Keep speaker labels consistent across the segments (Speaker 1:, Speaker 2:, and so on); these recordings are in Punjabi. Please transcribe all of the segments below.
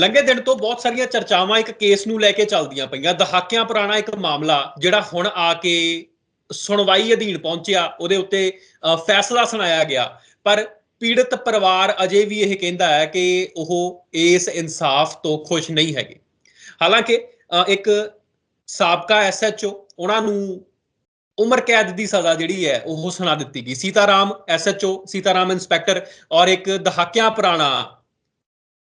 Speaker 1: ਲੰਘੇ ਦਿਨ ਤੋਂ ਬਹੁਤ ਸਾਰੀਆਂ ਚਰਚਾਵਾਂ ਇੱਕ ਕੇਸ ਨੂੰ ਲੈ ਕੇ ਚੱਲਦੀਆਂ ਪਈਆਂ। ਦਹਾਕਿਆਂ ਪੁਰਾਣਾ ਇੱਕ ਮਾਮਲਾ ਜਿਹੜਾ ਹੁਣ ਆ ਕੇ ਸੁਣਵਾਈ ਅਧੀਨ ਪਹੁੰਚਿਆ, ਉਹਦੇ ਉੱਤੇ ਫੈਸਲਾ ਸੁਣਾਇਆ ਗਿਆ। ਪਰ ਪੀੜਤ ਪਰਿਵਾਰ ਅਜੇ ਵੀ ਇਹ ਕਹਿੰਦਾ ਹੈ ਕਿ ਉਹ ਇਸ ਇਨਸਾਫ ਤੋਂ ਖੁਸ਼ ਨਹੀਂ ਹੈਗੇ। ਹਾਲਾਂਕਿ ਇੱਕ ਸਾਬਕਾ ਐਸਐਚਓ ਉਹਨਾਂ ਨੂੰ ਉਮਰ ਕੈਦ ਦੀ ਸਜ਼ਾ ਜਿਹੜੀ ਹੈ, ਉਹ ਸੁਣਾ ਦਿੱਤੀ ਗਈ। ਸੀਤਾਰਾਮ ਐਸਐਚਓ ਸੀਤਾਰਾਮ ਇੰਸਪੈਕਟਰ ਔਰ ਇੱਕ ਦਹਾਕਿਆਂ ਪੁਰਾਣਾ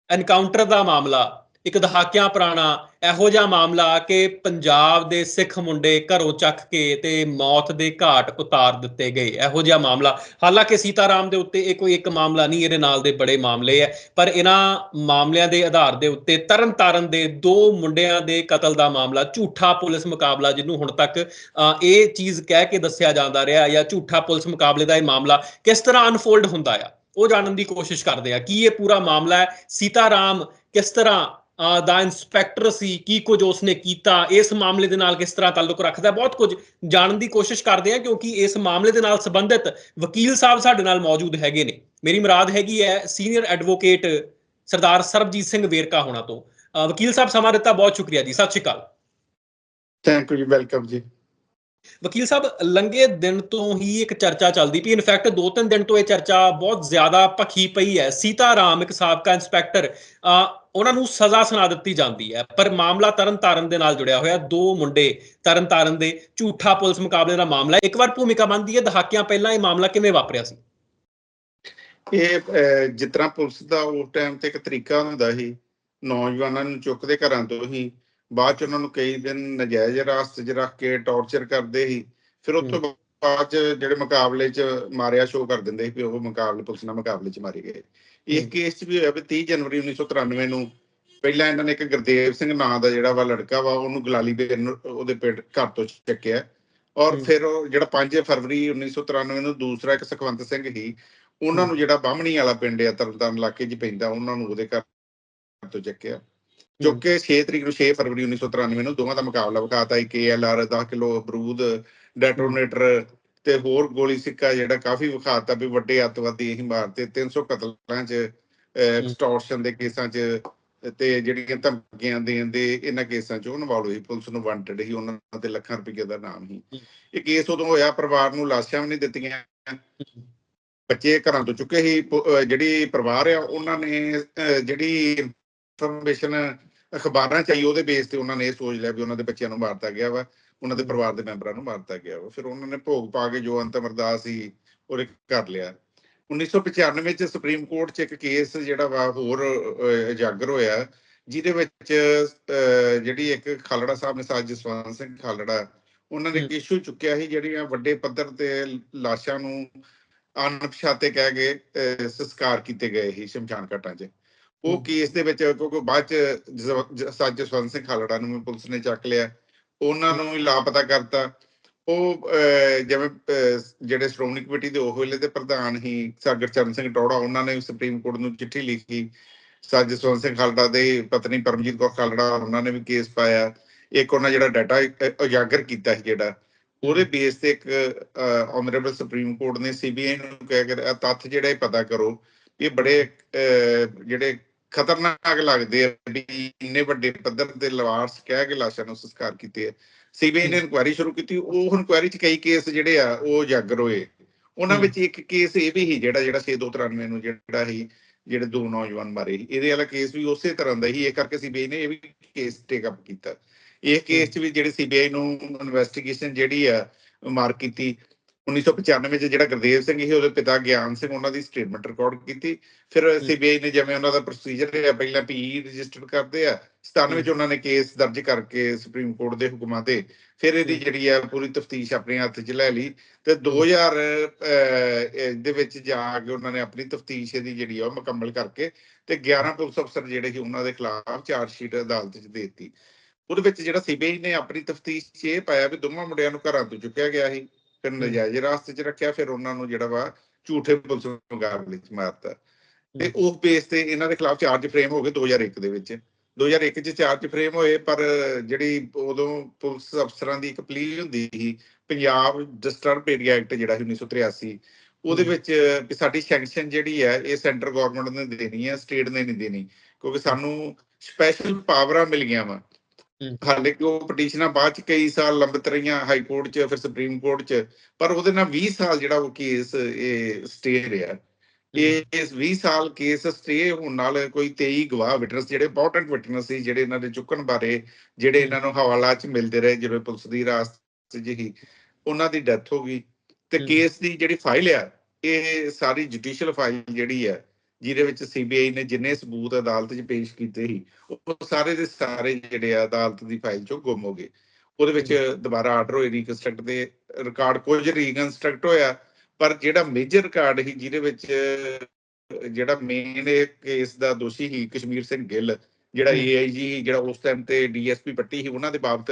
Speaker 1: ਐਨਕਾਊਂਟਰ ਦਾ ਮਾਮਲਾ ਇੱਕ ਦਹਾਕਿਆਂ ਪੁਰਾਣਾ ਇਹੋ ਜਿਹਾ ਮਾਮਲਾ ਕਿ ਪੰਜਾਬ ਦੇ ਸਿੱਖ ਮੁੰਡੇ ਘਰੋਂ ਚੱਕ ਕੇ ਤੇ ਮੌਤ ਦੇ ਘਾਟ ਉਤਾਰ ਦਿੱਤੇ ਗਏ। ਇਹੋ ਜਿਹਾ ਮਾਮਲਾ। ਹਾਲਾਂਕਿ ਸੀਤਾਰਾਮ ਦੇ ਉੱਤੇ ਇਹ ਕੋਈ ਇੱਕ ਮਾਮਲਾ ਨਹੀਂ ਇਹਦੇ ਨਾਲ ਦੇ ਬੜੇ ਮਾਮਲੇ ਹੈ ਪਰ ਇਹਨਾਂ ਮਾਮਲਿਆਂ ਦੇ ਆਧਾਰ ਦੇ ਉੱਤੇ ਤਰਨਤਾਰਨ ਦੇ ਦੋ ਮੁੰਡਿਆਂ ਦੇ ਕਤਲ ਦਾ ਮਾਮਲਾ ਝੂਠਾ ਪੁਲਿਸ ਮੁਕਾਬਲਾ ਜਿਹਨੂੰ ਹੁਣ ਤੱਕ ਅ, ਇਹ ਚੀਜ਼ ਕਹਿ ਕੇ ਦੱਸਿਆ ਜਾਂਦਾ ਰਿਹਾ ਜਾਂ ਝੂਠਾ ਪੁਲਿਸ ਮੁਕਾਬਲੇ ਦਾ ਇਹ ਮਾਮਲਾ ਕਿਸ ਤਰ੍ਹਾਂ ਅਨਫੋਲਡ ਹੁੰਦਾ ਆ? ਉਹ ਜਾਣਨ ਦੀ ਕੋਸ਼ਿਸ਼ ਕਰਦੇ ਆ। ਕੀ ਇਹ ਪੂਰਾ ਮਾਮਲਾ ਹੈ? ਸੀਤਾਰਾਮ ਕਿਸ ਤਰ੍ਹਾਂ ਦਾ ਇੰਸਪੈਕਟਰ ਸੀ? ਕੀ ਕੁਝ ਉਸਨੇ ਕੀਤਾ? ਇਸ ਮਾਮਲੇ ਦੇ ਨਾਲ ਕਿਸ ਤਰ੍ਹਾਂ ਤਾਲੁਕ ਰੱਖਦਾ ਬਹੁਤ ਕੁਝ ਜਾਣਨ ਦੀ ਕੋਸ਼ਿਸ਼ ਕਰਦੇ ਆ ਕਿਉਂਕਿ ਇਸ ਮਾਮਲੇ ਦੇ ਨਾਲ ਸੰਬੰਧਿਤ ਵਕੀਲ ਸਾਹਿਬ ਸਾਡੇ ਨਾਲ ਮੌਜੂਦ ਹੈਗੇ ਨੇ। ਮੇਰੀ ਮੁਰਾਦ ਹੈਗੀ ਹੈ ਸੀਨੀਅਰ ਐਡਵੋਕੇਟ ਸਰਦਾਰ ਸਰਬਜੀਤ ਸਿੰਘ ਵੇਰਕਾ ਹੋਣਾ ਤੋਂ। ਵਕੀਲ ਸਾਹਿਬ, ਸਮਾਂ ਦਿੱਤਾ, ਬਹੁਤ ਸ਼ੁਕਰੀਆ ਜੀ। ਸਤਿ ਸ਼੍ਰੀ ਅਕਾਲ।
Speaker 2: ਥੈਂਕ ਯੂ ਜੀ ਵੈਲਕਮ ਜੀ।
Speaker 1: ਵਕੀਲ ਸਾਹਿਬ ਲੰਗੇ ਦਿਨ ਤੋਂ ਹੀ ਇੱਕ ਚਰਚਾ ਚੱਲਦੀ ਪਈ। ਇਨਫੈਕਟ ਦੋ ਤਿੰਨ ਦਿਨ ਤੋਂ ਇਹ ਚਰਚਾ ਬਹੁਤ ਜ਼ਿਆਦਾ ਭਖੀ ਪਈ ਹੈ। ਸੀਤਾਰਾਮ, ਇੱਕ ਸਾਬਕਾ ਇੰਸਪੈਕਟਰ ਉਹਨਾਂ ਨੂੰ ਸਜ਼ਾ ਸੁਣਾ ਦਿੱਤੀ ਜਾਂਦੀ ਹੈ। ਪਰ ਮਾਮਲਾ ਤਰਨਤਾਰਨ ਦੇ ਨਾਲ ਜੁੜਿਆ ਹੋਇਆ। ਦੋ ਮੁੰਡੇ ਤਰਨਤਾਰਨ ਦੇ ਝੂਠਾ ਪੁਲਿਸ ਮੁਕਾਬਲੇ ਦਾ ਮਾਮਲਾ ਇੱਕ ਵਾਰ ਭੂਮਿਕਾ ਬਣਦੀ ਹੈ। ਦਹਾਕਿਆਂ ਪਹਿਲਾਂ ਇਹ ਮਾਮਲਾ ਕਿਵੇਂ ਵਾਪਰਿਆ ਸੀ?
Speaker 2: ਇਹ ਜਿਸ ਤਰ੍ਹਾਂ ਪੁਲਿਸ ਦਾ ਉਸ ਟਾਈਮ ਤੇ ਇੱਕ ਤਰੀਕਾ ਹੁੰਦਾ ਸੀ, ਨੌਜਵਾਨਾਂ ਨੂੰ ਚੁੱਕਦੇ ਘਰਾਂ ਤੋਂ ਹੀ ਬਾਅਦ ਚ ਉਹਨਾਂ ਨੂੰ ਕਈ ਦਿਨ ਨਜਾਇਜ਼ ਰਾਸਤੇ 'ਚ ਰੱਖ ਕੇ ਟੌਰਚਰ ਕਰਦੇ ਸੀ। ਫਿਰ ਉਸ ਤੋਂ ਬਾਅਦ 'ਚ ਜਿਹੜੇ ਮੁਕਾਬਲੇ 'ਚ ਮਾਰਿਆ ਸ਼ੋਅ ਕਰ ਦਿੰਦੇ ਸੀ ਵੀ ਉਹ ਮੁਕਾਬਲੇ ਪੁਲਿਸ ਨਾਲ ਮੁਕਾਬਲੇ 'ਚ ਮਾਰੇ ਗਏ। ਇਸ। ਕੇਸ 'ਚ ਵੀ ਹੋਇਆ ਵੀ 30 ਜਨਵਰੀ 1993 ਨੂੰ ਪਹਿਲਾਂ ਇਹਨਾਂ ਨੇ ਇੱਕ ਗੁਰਦੇਵ ਸਿੰਘ ਨਾਂ ਦਾ ਜਿਹੜਾ ਵਾ ਲੜਕਾ ਵਾ ਉਹਨੂੰ ਗੁਲਾਲੀ ਨੂੰ ਉਹਦੇ ਪਿੰਡ ਘਰ ਤੋਂ ਚੱਕਿਆ। ਔਰ। ਫਿਰ ਉਹ ਜਿਹੜਾ 5 ਫਰਵਰੀ 1993 ਨੂੰ ਦੂਸਰਾ ਇੱਕ ਸੁਖਵੰਤ ਸਿੰਘ ਸੀ ਉਹਨਾਂ ਨੂੰ ਜਿਹੜਾ ਬਾਹਮਣੀ ਵਾਲਾ ਪਿੰਡ ਆ ਤਰਨਤਾਰਨ ਇਲਾਕੇ 'ਚ ਪੈਂਦਾ ਉਹਨਾਂ ਨੂੰ ਉਹਦੇ ਘਰ ਤੋਂ ਚੱਕਿਆ। ਜੋ ਕਿ 6 ਤਰੀਕ ਨੂੰ 6 ਫਰਵਰੀ 1993 ਨੂੰ ਦੋਵਾਂ ਦਾ ਮੁਕਾਬਲਾ ਵਿਖਾਤਾ ਇੱਕ ਏਐਲਆਰ 10 ਕਿਲੋ ਬਰੂਦ ਡੈਟੋਨੇਟਰ ਤੇ ਹੋਰ ਗੋਲੀ ਸਿੱਕਾ ਜਿਹੜਾ ਕਾਫੀ ਵਿਖਾਤਾ ਵੀ ਵੱਡੇ ਅੱਤਵਾਦੀ ਇਹੀ ਮਾਰਤੇ 300 ਕਤਲਾਂ 'ਚ ਐਕਸਟੋਰਸ਼ਨ ਦੇ ਕੇਸਾਂ 'ਚ ਤੇ ਜਿਹੜੀਆਂ ਧਮਕੀਆਂ ਦੇਣ ਦੇ ਇਹਨਾਂ ਕੇਸਾਂ 'ਚ ਉਹ ਇਨਵੋਲਵ ਹੋਈ ਪੁਲਿਸ ਨੂੰ ਵਾਂਟਡ ਹੀ ਉਹਨਾਂ ਤੇ ਲੱਖਾਂ ਰੁਪਏ ਦਾ ਨਾਮ ਸੀ। ਇਹ ਕੇਸ ਉਦੋਂ ਹੋਇਆ ਪਰਿਵਾਰ ਨੂੰ ਲਾਸ਼ਾਂ ਵੀ ਨਹੀਂ ਦਿੱਤੀਆਂ। ਬੱਚੇ ਘਰਾਂ ਤੋਂ ਚੁੱਕੇ ਅਹ ਜਿਹੜੀ ਪਰਿਵਾਰ ਆ ਉਹਨਾਂ ਨੇ ਜਿਹੜੀ ਇਨਫੋਰਮੇਸ਼ਨ ਅਖਬਾਰਾਂ ਚ ਆਈ ਉਹਦੇ ਬੇਸ ਤੇ ਉਹਨਾਂ ਨੇ ਇਹ ਸੋਚ ਲਿਆ ਵੀ ਉਹਨਾਂ ਦੇ ਬੱਚਿਆਂ ਨੂੰ ਮਾਰਤਾ ਗਿਆ ਵਾ ਉਹਨਾਂ ਦੇ ਪਰਿਵਾਰ ਦੇ ਮੈਂਬਰਾਂ ਨੂੰ ਮਾਰਤਾ ਗਿਆ ਵਾ। ਫਿਰ ਉਹਨਾਂ ਨੇ ਭੋਗ ਪਾ ਕੇ ਜੋ ਅੰਤਮ ਅਰਦਾਸ ਸੀ ਉਹ ਕਰ ਲਿਆ। 1995 ਚ ਸੁਪਰੀਮ ਕੋਰਟ ਚ ਇੱਕ ਕੇਸ ਜਿਹੜਾ ਵਾ ਹੋਰ ਅਹ, ਉਜਾਗਰ ਹੋਇਆ ਜਿਹਦੇ ਵਿੱਚ ਜਿਹੜੀ ਇੱਕ ਖਾਲੜਾ ਸਾਹਿਬ ਨੇ ਸਾਜ ਜਸਵੰਤ ਸਿੰਘ ਖਾਲੜਾ ਉਹਨਾਂ ਨੇ ਇਸ਼ੂ ਚੁੱਕਿਆ ਸੀ ਜਿਹੜੀਆਂ ਵੱਡੇ ਪੱਧਰ ਤੇ ਲਾਸ਼ਾਂ ਨੂੰ ਅਣਪਛਾਤੇ ਕਹਿ ਕੇ ਸੰਸਕਾਰ ਕੀਤੇ ਗਏ ਸੀ ਸ਼ਮਸ਼ਾਨ ਘਾਟਾਂ 'ਚ। ਉਹ। ਕੇਸ ਦੇ ਵਿੱਚ ਕਿਉਂਕਿ ਬਾਅਦ ਚ ਸਾਜ ਜਸਵੰਤ ਸਿੰਘ ਖਾਲੜਾ ਨੂੰ ਪੁਲਿਸ ਨੇ ਚੱਕ ਲਿਆ। ਉਹਨਾਂ ਨੂੰ ਵੀ ਲਾਪਤਾ ਕਰਤਾ। ਉਹ ਜਿਵੇਂ ਜਿਹੜੇ ਸ਼੍ਰੋਮਣੀ ਕਮੇਟੀ ਦੇ ਉਹ ਵੇਲੇ ਦੇ ਪ੍ਰਧਾਨ ਸੀ ਸਾਗਰ ਚਰਨ ਸਿੰਘ ਟੌੜਾ ਉਹਨਾਂ ਨੇ ਸੁਪਰੀਮ ਕੋਰਟ ਨੂੰ ਚਿੱਠੀ ਲਿਖੀ। ਸਾਜ ਜਸਵੰਤ ਸਿੰਘ ਖਾਲੜਾ ਦੇ ਪਤਨੀ ਪਰਮਜੀਤ ਕੌਰ ਖਾਲੜਾ ਉਹਨਾਂ ਨੇ ਵੀ ਕੇਸ ਪਾਇਆ। ਇੱਕ ਉਹਨਾਂ ਜਿਹੜਾ ਡਾਟਾ ਉਜਾਗਰ ਕੀਤਾ ਸੀ ਜਿਹੜਾ। ਉਹਦੇ ਬੇਸ ਤੇ ਇੱਕ ਆਨਰੇਬਲ ਸੁਪਰੀਮ ਕੋਰਟ ਨੇ ਸੀਬੀਆਈ ਨੂੰ ਕਹਿ ਕੇ ਤੱਥ ਜਿਹੜੇ ਪਤਾ ਕਰੋ ਇਹ ਬੜੇ ਜਿਹੜੇ ਖਤਰਨਾਕ ਲੱਗਦੇ ਆ ਵੀ ਇੰਨੇ ਵੱਡੇ ਪੱਧਰ ਤੇ ਲਵਾਰਸ ਕਹਿ ਕੇ ਲਾਸ਼ਾਂ ਨੂੰ ਸੰਸਕਾਰ ਕੀਤੇ ਆ। ਸੀਬੀਆਈ ਨੇ ਇਨਕੁਆਇਰੀ ਸ਼ੁਰੂ ਕੀਤੀ ਉਹ ਇਨਕੁਆਇਰੀ ਚ ਕਈ ਕੇਸ ਜਿਹੜੇ ਆ ਉਹ ਉਜਾਗਰ ਹੋਏ ਉਹਨਾਂ। ਵਿੱਚ ਇੱਕ ਕੇਸ ਇਹ ਵੀ ਸੀ ਜਿਹੜਾ ਜਿਹੜਾ 6293 ਨੂੰ ਜਿਹੜਾ ਸੀ ਜਿਹੜੇ ਦੋ ਨੌਜਵਾਨ ਮਾਰੇ ਸੀ। ਇਹਦੇ ਵਾਲਾ ਕੇਸ ਵੀ ਉਸੇ ਤਰ੍ਹਾਂ ਦਾ ਹੀ ਇਹ ਕਰਕੇ ਸੀਬੀਆਈ ਨੇ ਇਹ ਵੀ ਕੇਸ ਟੇਕ ਅਪ ਕੀਤਾ। ਇਹ ਕੇਸ ਚ ਵੀ ਜਿਹੜੀ ਸੀਬੀਆਈ ਨੂੰ ਇਨਵੈਸਟੀਗੇਸ਼ਨ ਜਿਹੜੀ ਆ ਮਾਰਕ ਕੀਤੀ 1995 ਚ ਜਿਹੜਾ ਗੁਰਦੇਵ ਸਿੰਘ ਸੀ ਉਹਦੇ ਪਿਤਾ ਗਿਆਨ ਸਿੰਘ ਉਹਨਾਂ ਦੀ ਸਟੇਟਮੈਂਟ ਰਿਕਾਰਡ ਕੀਤੀ। ਫਿਰ ਸੀਬੀਆਈ ਨੇ ਜਿਵੇਂ ਉਹਨਾਂ ਦਾ ਪ੍ਰੋਸੀਜਰ ਹੈ ਪਹਿਲਾਂ ਪੀ ਰਜਿਸਟਰ ਕਰਦੇ ਆ 97 ਚ ਉਹਨਾਂ ਨੇ ਕੇਸ ਦਰਜ ਕਰਕੇ ਸੁਪਰੀਮ ਕੋਰਟ ਦੇ ਹੁਕਮਾਂ ਤੇ ਫਿਰ ਇਹਦੀ ਜਿਹੜੀ ਆ ਪੂਰੀ ਤਫਤੀਸ਼ ਆਪਣੇ ਹੱਥ 'ਚ ਲੈ ਲਈ ਤੇ 2000 ਅਹ, ਦੇ ਵਿੱਚ ਜਾ ਕੇ ਉਹਨਾਂ ਨੇ ਆਪਣੀ ਤਫਤੀਸ਼ ਦੀ ਜਿਹੜੀ ਆ ਉਹ ਮੁਕੰਮਲ ਕਰਕੇ ਤੇ 11 ਪੁਲਿਸ ਅਫਸਰ ਜਿਹੜੇ ਸੀ ਉਹਨਾਂ ਦੇ ਖਿਲਾਫ ਚਾਰਜ ਸ਼ੀਟ ਅਦਾਲਤ 'ਚ ਦੇ ਦਿੱਤੀ। ਉਹਦੇ ਵਿੱਚ ਜਿਹੜਾ ਸੀਬੀਆਈ ਨੇ ਆਪਣੀ ਤਫਤੀਸ਼ 'ਚ ਇਹ ਪਾਇਆ ਵੀ ਦੋਵਾਂ ਮੁੰਡਿਆਂ ਨੂੰ ਘਰਾਂ ਤੋਂ ਚੁੱਕਿਆ ਗਿਆ ਸੀ। ਫਿਰ ਨਜਾਇਜ਼ ਰਾਸਤੇ 'ਚ ਰੱਖਿਆ ਫਿਰ ਉਹਨਾਂ ਨੂੰ ਜਿਹੜਾ ਵਾ ਝੂਠੇ ਪੁਲਿਸ ਮੁਕਾਬਲੇ 'ਚ ਮਾਰਤਾ ਤੇ ਉਸ ਬੇਸ ਤੇ ਇਹਨਾਂ ਦੇ ਖਿਲਾਫ ਚਾਰਜ ਫਰੇਮ ਹੋ ਗਏ 2001 ਦੇ ਵਿੱਚ 2001 ਚ ਚਾਰਜ ਫਰੇਮ ਹੋਏ ਪਰ ਜਿਹੜੀ ਉਦੋਂ ਪੁਲਿਸ ਅਫਸਰਾਂ ਦੀ ਇੱਕ ਪਲੀ ਹੁੰਦੀ ਸੀ ਪੰਜਾਬ ਡਿਸਟਰਬ ਏਰੀਆ ਐਕਟ ਜਿਹੜਾ ਸੀ 1983 ਉਹਦੇ। ਵਿੱਚ ਵੀ ਸਾਡੀ ਸੈਂਕਸ਼ਨ ਜਿਹੜੀ ਹੈ ਇਹ ਸੈਂਟਰ ਗਵਰਨਮੈਂਟ ਨੇ ਦੇਣੀ ਹੈ ਸਟੇਟ ਨੇ ਨਹੀਂ ਦੇਣੀ ਕਿਉਂਕਿ ਸਾਨੂੰ ਸਪੈਸ਼ਲ ਪਾਵਰਾਂ ਮਿਲ ਗਈਆਂ ਵਾ। ਹਾਲੇ ਕਿ ਉਹ ਪਟੀਸ਼ਨਾਂ ਬਾਅਦ ਚ ਕਈ ਸਾਲ ਲੰਬਿਤ ਰਹੀਆਂ ਹਾਈ ਕੋਰਟ ਚ ਫਿਰ ਸੁਪਰੀਮ ਕੋਰਟ ਚ ਪਰ ਉਹਦੇ ਨਾਲ 20 ਸਾਲ ਜਿਹੜਾ ਉਹ ਕੇਸ ਇਹ ਸਟੇ ਰਿਹਾ। ਇਹ ਇਸ 20 ਸਾਲ ਕੇਸ ਸਟੇ ਹੋਣ ਨਾਲ ਕੋਈ 23 ਗਵਾਹ ਵਿਟਨੈਸ ਜਿਹੜੇ ਇੰਪੋਰਟੈਂਟ ਵਿਟਨੈਸ ਸੀ ਜਿਹੜੇ ਇਹਨਾਂ ਦੇ ਚੁੱਕਣ ਬਾਰੇ ਜਿਹੜੇ ਇਹਨਾਂ ਨੂੰ ਹਵਾਲਾ ਚ ਮਿਲਦੇ ਰਹੇ ਜਿਵੇਂ ਪੁਲਿਸ ਦੀ ਰਾਸਤ ਜਿਹੀ ਉਹਨਾਂ ਦੀ ਡੈਥ ਹੋ ਗਈ। ਤੇ। ਕੇਸ ਦੀ ਜਿਹੜੀ ਫਾਈਲ ਆ ਇਹ ਸਾਰੀ ਜੁਡੀਸ਼ੀਅਲ ਫਾਈਲ ਜਿਹੜੀ ਆ ਜਿਹਦੇ ਵਿੱਚ ਸੀਬੀਆਈ ਨੇ ਜਿੰਨੇ ਸਬੂਤ ਅਦਾਲਤ 'ਚ ਪੇਸ਼ ਕੀਤੇ ਸੀ ਉਹ ਸਾਰੇ ਦੇ ਸਾਰੇ ਜਿਹੜੇ ਆ ਅਦਾਲਤ ਦੀ ਫਾਈਲ 'ਚੋਂ ਗੁੰਮ ਹੋ ਗਏ ਉਹਦੇ ਵਿੱਚ ਦੁਬਾਰਾ ਆਰਡਰ ਹੋਏ ਰੀਕਨਸਟਰਕਟ ਦੇ ਰਿਕਾਰਡ ਕੁਝ ਰੀਕਨਸਟਰਕਟ ਹੋਇਆ ਪਰ ਜਿਹੜਾ ਮੇਜਰ ਰਿਕਾਰਡ ਸੀ ਜਿਹਦੇ ਵਿੱਚ ਜਿਹੜਾ ਮੇਨ ਇਹ ਕੇਸ ਦਾ ਦੋਸ਼ੀ ਸੀ ਕਸ਼ਮੀਰ ਸਿੰਘ ਗਿੱਲ ਜਿਹੜਾ। ਏਆਈਜੀ ਜਿਹੜਾ ਉਸ ਟਾਈਮ ਤੇ ਡੀਐਸਪੀ ਪੱਟੀ ਸੀ ਉਹਨਾਂ ਦੇ ਬਾਬਤ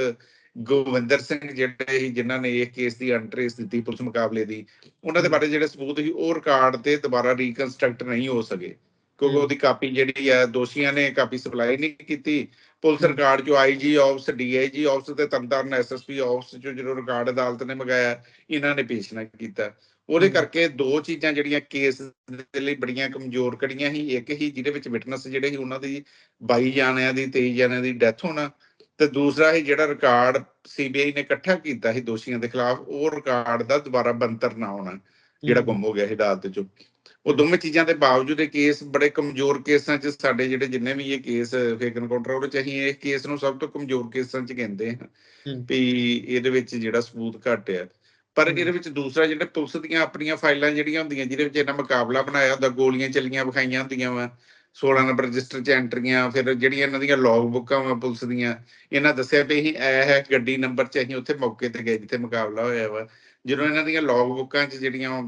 Speaker 2: ਗੋਵਿੰਦਰ ਸਿੰਘ ਜਿਹੜੇ ਸੀ ਜਿਨ੍ਹਾਂ ਨੇ ਇਹ ਕੇਸ ਦੀ ਅੰਟਰੇਸ ਦਿੱਤੀ ਪੁਲਿਸ ਮੁਕਾਬਲੇ ਦੀ ਉਹਨਾਂ ਦੇ। ਬਾਰੇ ਜਿਹੜੇ ਸਬੂਤ ਸੀ ਉਹ ਰਿਕਾਰਡ ਤੇ ਦੁਬਾਰਾ ਰੀਕਨਸਟਰਕਟ ਨਹੀਂ ਹੋ ਸਕੇ ਕਿਉਂਕਿ। ਉਹਦੀ ਕਾਪੀ ਜਿਹੜੀ ਆ ਦੋਸ਼ੀਆਂ ਨੇ ਕਾਪੀ ਸਪਲਾਈ ਨਹੀਂ ਕੀਤੀ ਪੁਲਿਸ। ਰਿਕਾਰਡ ਜੋ ਆਈਜੀ ਆਫਿਸ ਡੀਆਈਜੀ ਆਫਿਸ ਤੇ ਤਰਨਤਾਰਨ ਐਸਐਸਪੀ ਆਫਿਸ ਚੋਂ ਜਦੋਂ ਰਿਕਾਰਡ ਅਦਾਲਤ ਨੇ ਮੰਗਾਇਆ ਇਹਨਾਂ ਨੇ ਪੇਸ਼ ਨਾ ਕੀਤਾ ਉਹਦੇ। ਕਰਕੇ ਦੋ ਚੀਜ਼ਾਂ ਜਿਹੜੀਆਂ ਕੇਸ ਦੇ ਲਈ ਬੜੀਆਂ ਕਮਜ਼ੋਰ ਕੜੀਆਂ ਸੀ ਇੱਕ ਹੀ ਜਿਹਦੇ ਵਿੱਚ ਵਿਟਨੈਸ ਜਿਹੜੇ ਸੀ ਉਹਨਾਂ ਦੀ 22 ਜਾਣਿਆਂ ਦੀ 23 ਜਾਣਿਆਂ ਦੀ ਡੈਥ ਹੋਣਾ ਤੇ ਦੂਸਰਾ ਹੀ ਜਿਹੜਾ ਰਿਕਾਰਡ ਸੀਬੀਆਈ ਨੇ ਇਕੱਠਾ ਕੀਤਾ ਸੀ ਦੋਸ਼ੀਆਂ ਦੇ ਖਿਲਾਫ ਉਹ ਰਿਕਾਰਡ ਦਾ ਦੁਬਾਰਾ ਬੰਤਰ ਨਾ ਹੋਣਾ ਜਿਹੜਾ ਗੁੰਮ ਹੋ ਗਿਆ ਸੀ ਅਦਾਲਤ ਚੋਂ ਉਹ ਦੋਵੇਂ ਚੀਜ਼ਾਂ ਦੇ ਬਾਵਜੂਦ ਇਹ ਕੇਸ ਬੜੇ ਕਮਜ਼ੋਰ ਕੇਸਾਂ 'ਚ ਸਾਡੇ ਜਿਹੜੇ ਜਿੰਨੇ ਵੀ ਇਹ ਕੇਸ ਫੇਕ ਐਨਕਾਊਂਟਰ ਉਹਦੇ 'ਚ ਅਸੀਂ ਇਹ ਕੇਸ ਨੂੰ ਸਭ ਤੋਂ ਕਮਜ਼ੋਰ ਕੇਸਾਂ 'ਚ ਕਹਿੰਦੇ ਹਾਂ। ਵੀ ਇਹਦੇ ਵਿੱਚ ਜਿਹੜਾ ਸਬੂਤ ਘੱਟ ਆ ਪਰ। ਇਹਦੇ ਵਿੱਚ ਦੂਸਰਾ ਜਿਹੜੇ ਪੁਲਿਸ ਦੀਆਂ ਆਪਣੀਆਂ ਫਾਈਲਾਂ ਜਿਹੜੀਆਂ ਹੁੰਦੀਆਂ ਜਿਹਦੇ ਵਿੱਚ ਇਹਨਾਂ ਮੁਕਾਬਲਾ ਬਣਾਇਆ ਹੁੰਦਾ ਗੋਲੀਆਂ ਚੱਲੀਆਂ ਵਿਖਾਈਆਂ ਹੁੰਦੀਆਂ ਵਾ 16 ਨੰਬਰ ਰਜਿਸਟਰ 'ਚ ਐਂਟਰੀਆਂ ਫਿਰ ਜਿਹੜੀਆਂ ਇਹਨਾਂ ਦੀਆਂ ਲੌਗ ਬੁੱਕਾਂ ਵਾ ਪੁਲਿਸ ਦੀਆਂ, ਇਹਨਾਂ ਦੱਸਿਆ ਵੀ ਅਸੀਂ ਇਹ ਹੈ ਗੱਡੀ ਨੰਬਰ 'ਚ ਅਸੀਂ ਉੱਥੇ ਮੌਕੇ ਤੇ ਗਏ ਜਿੱਥੇ ਮੁਕਾਬਲਾ ਹੋਇਆ ਵਾ। ਜਦੋਂ ਇਹਨਾਂ ਦੀਆਂ ਲੌਗ ਬੁੱਕਾਂ 'ਚ ਜਿਹੜੀਆਂ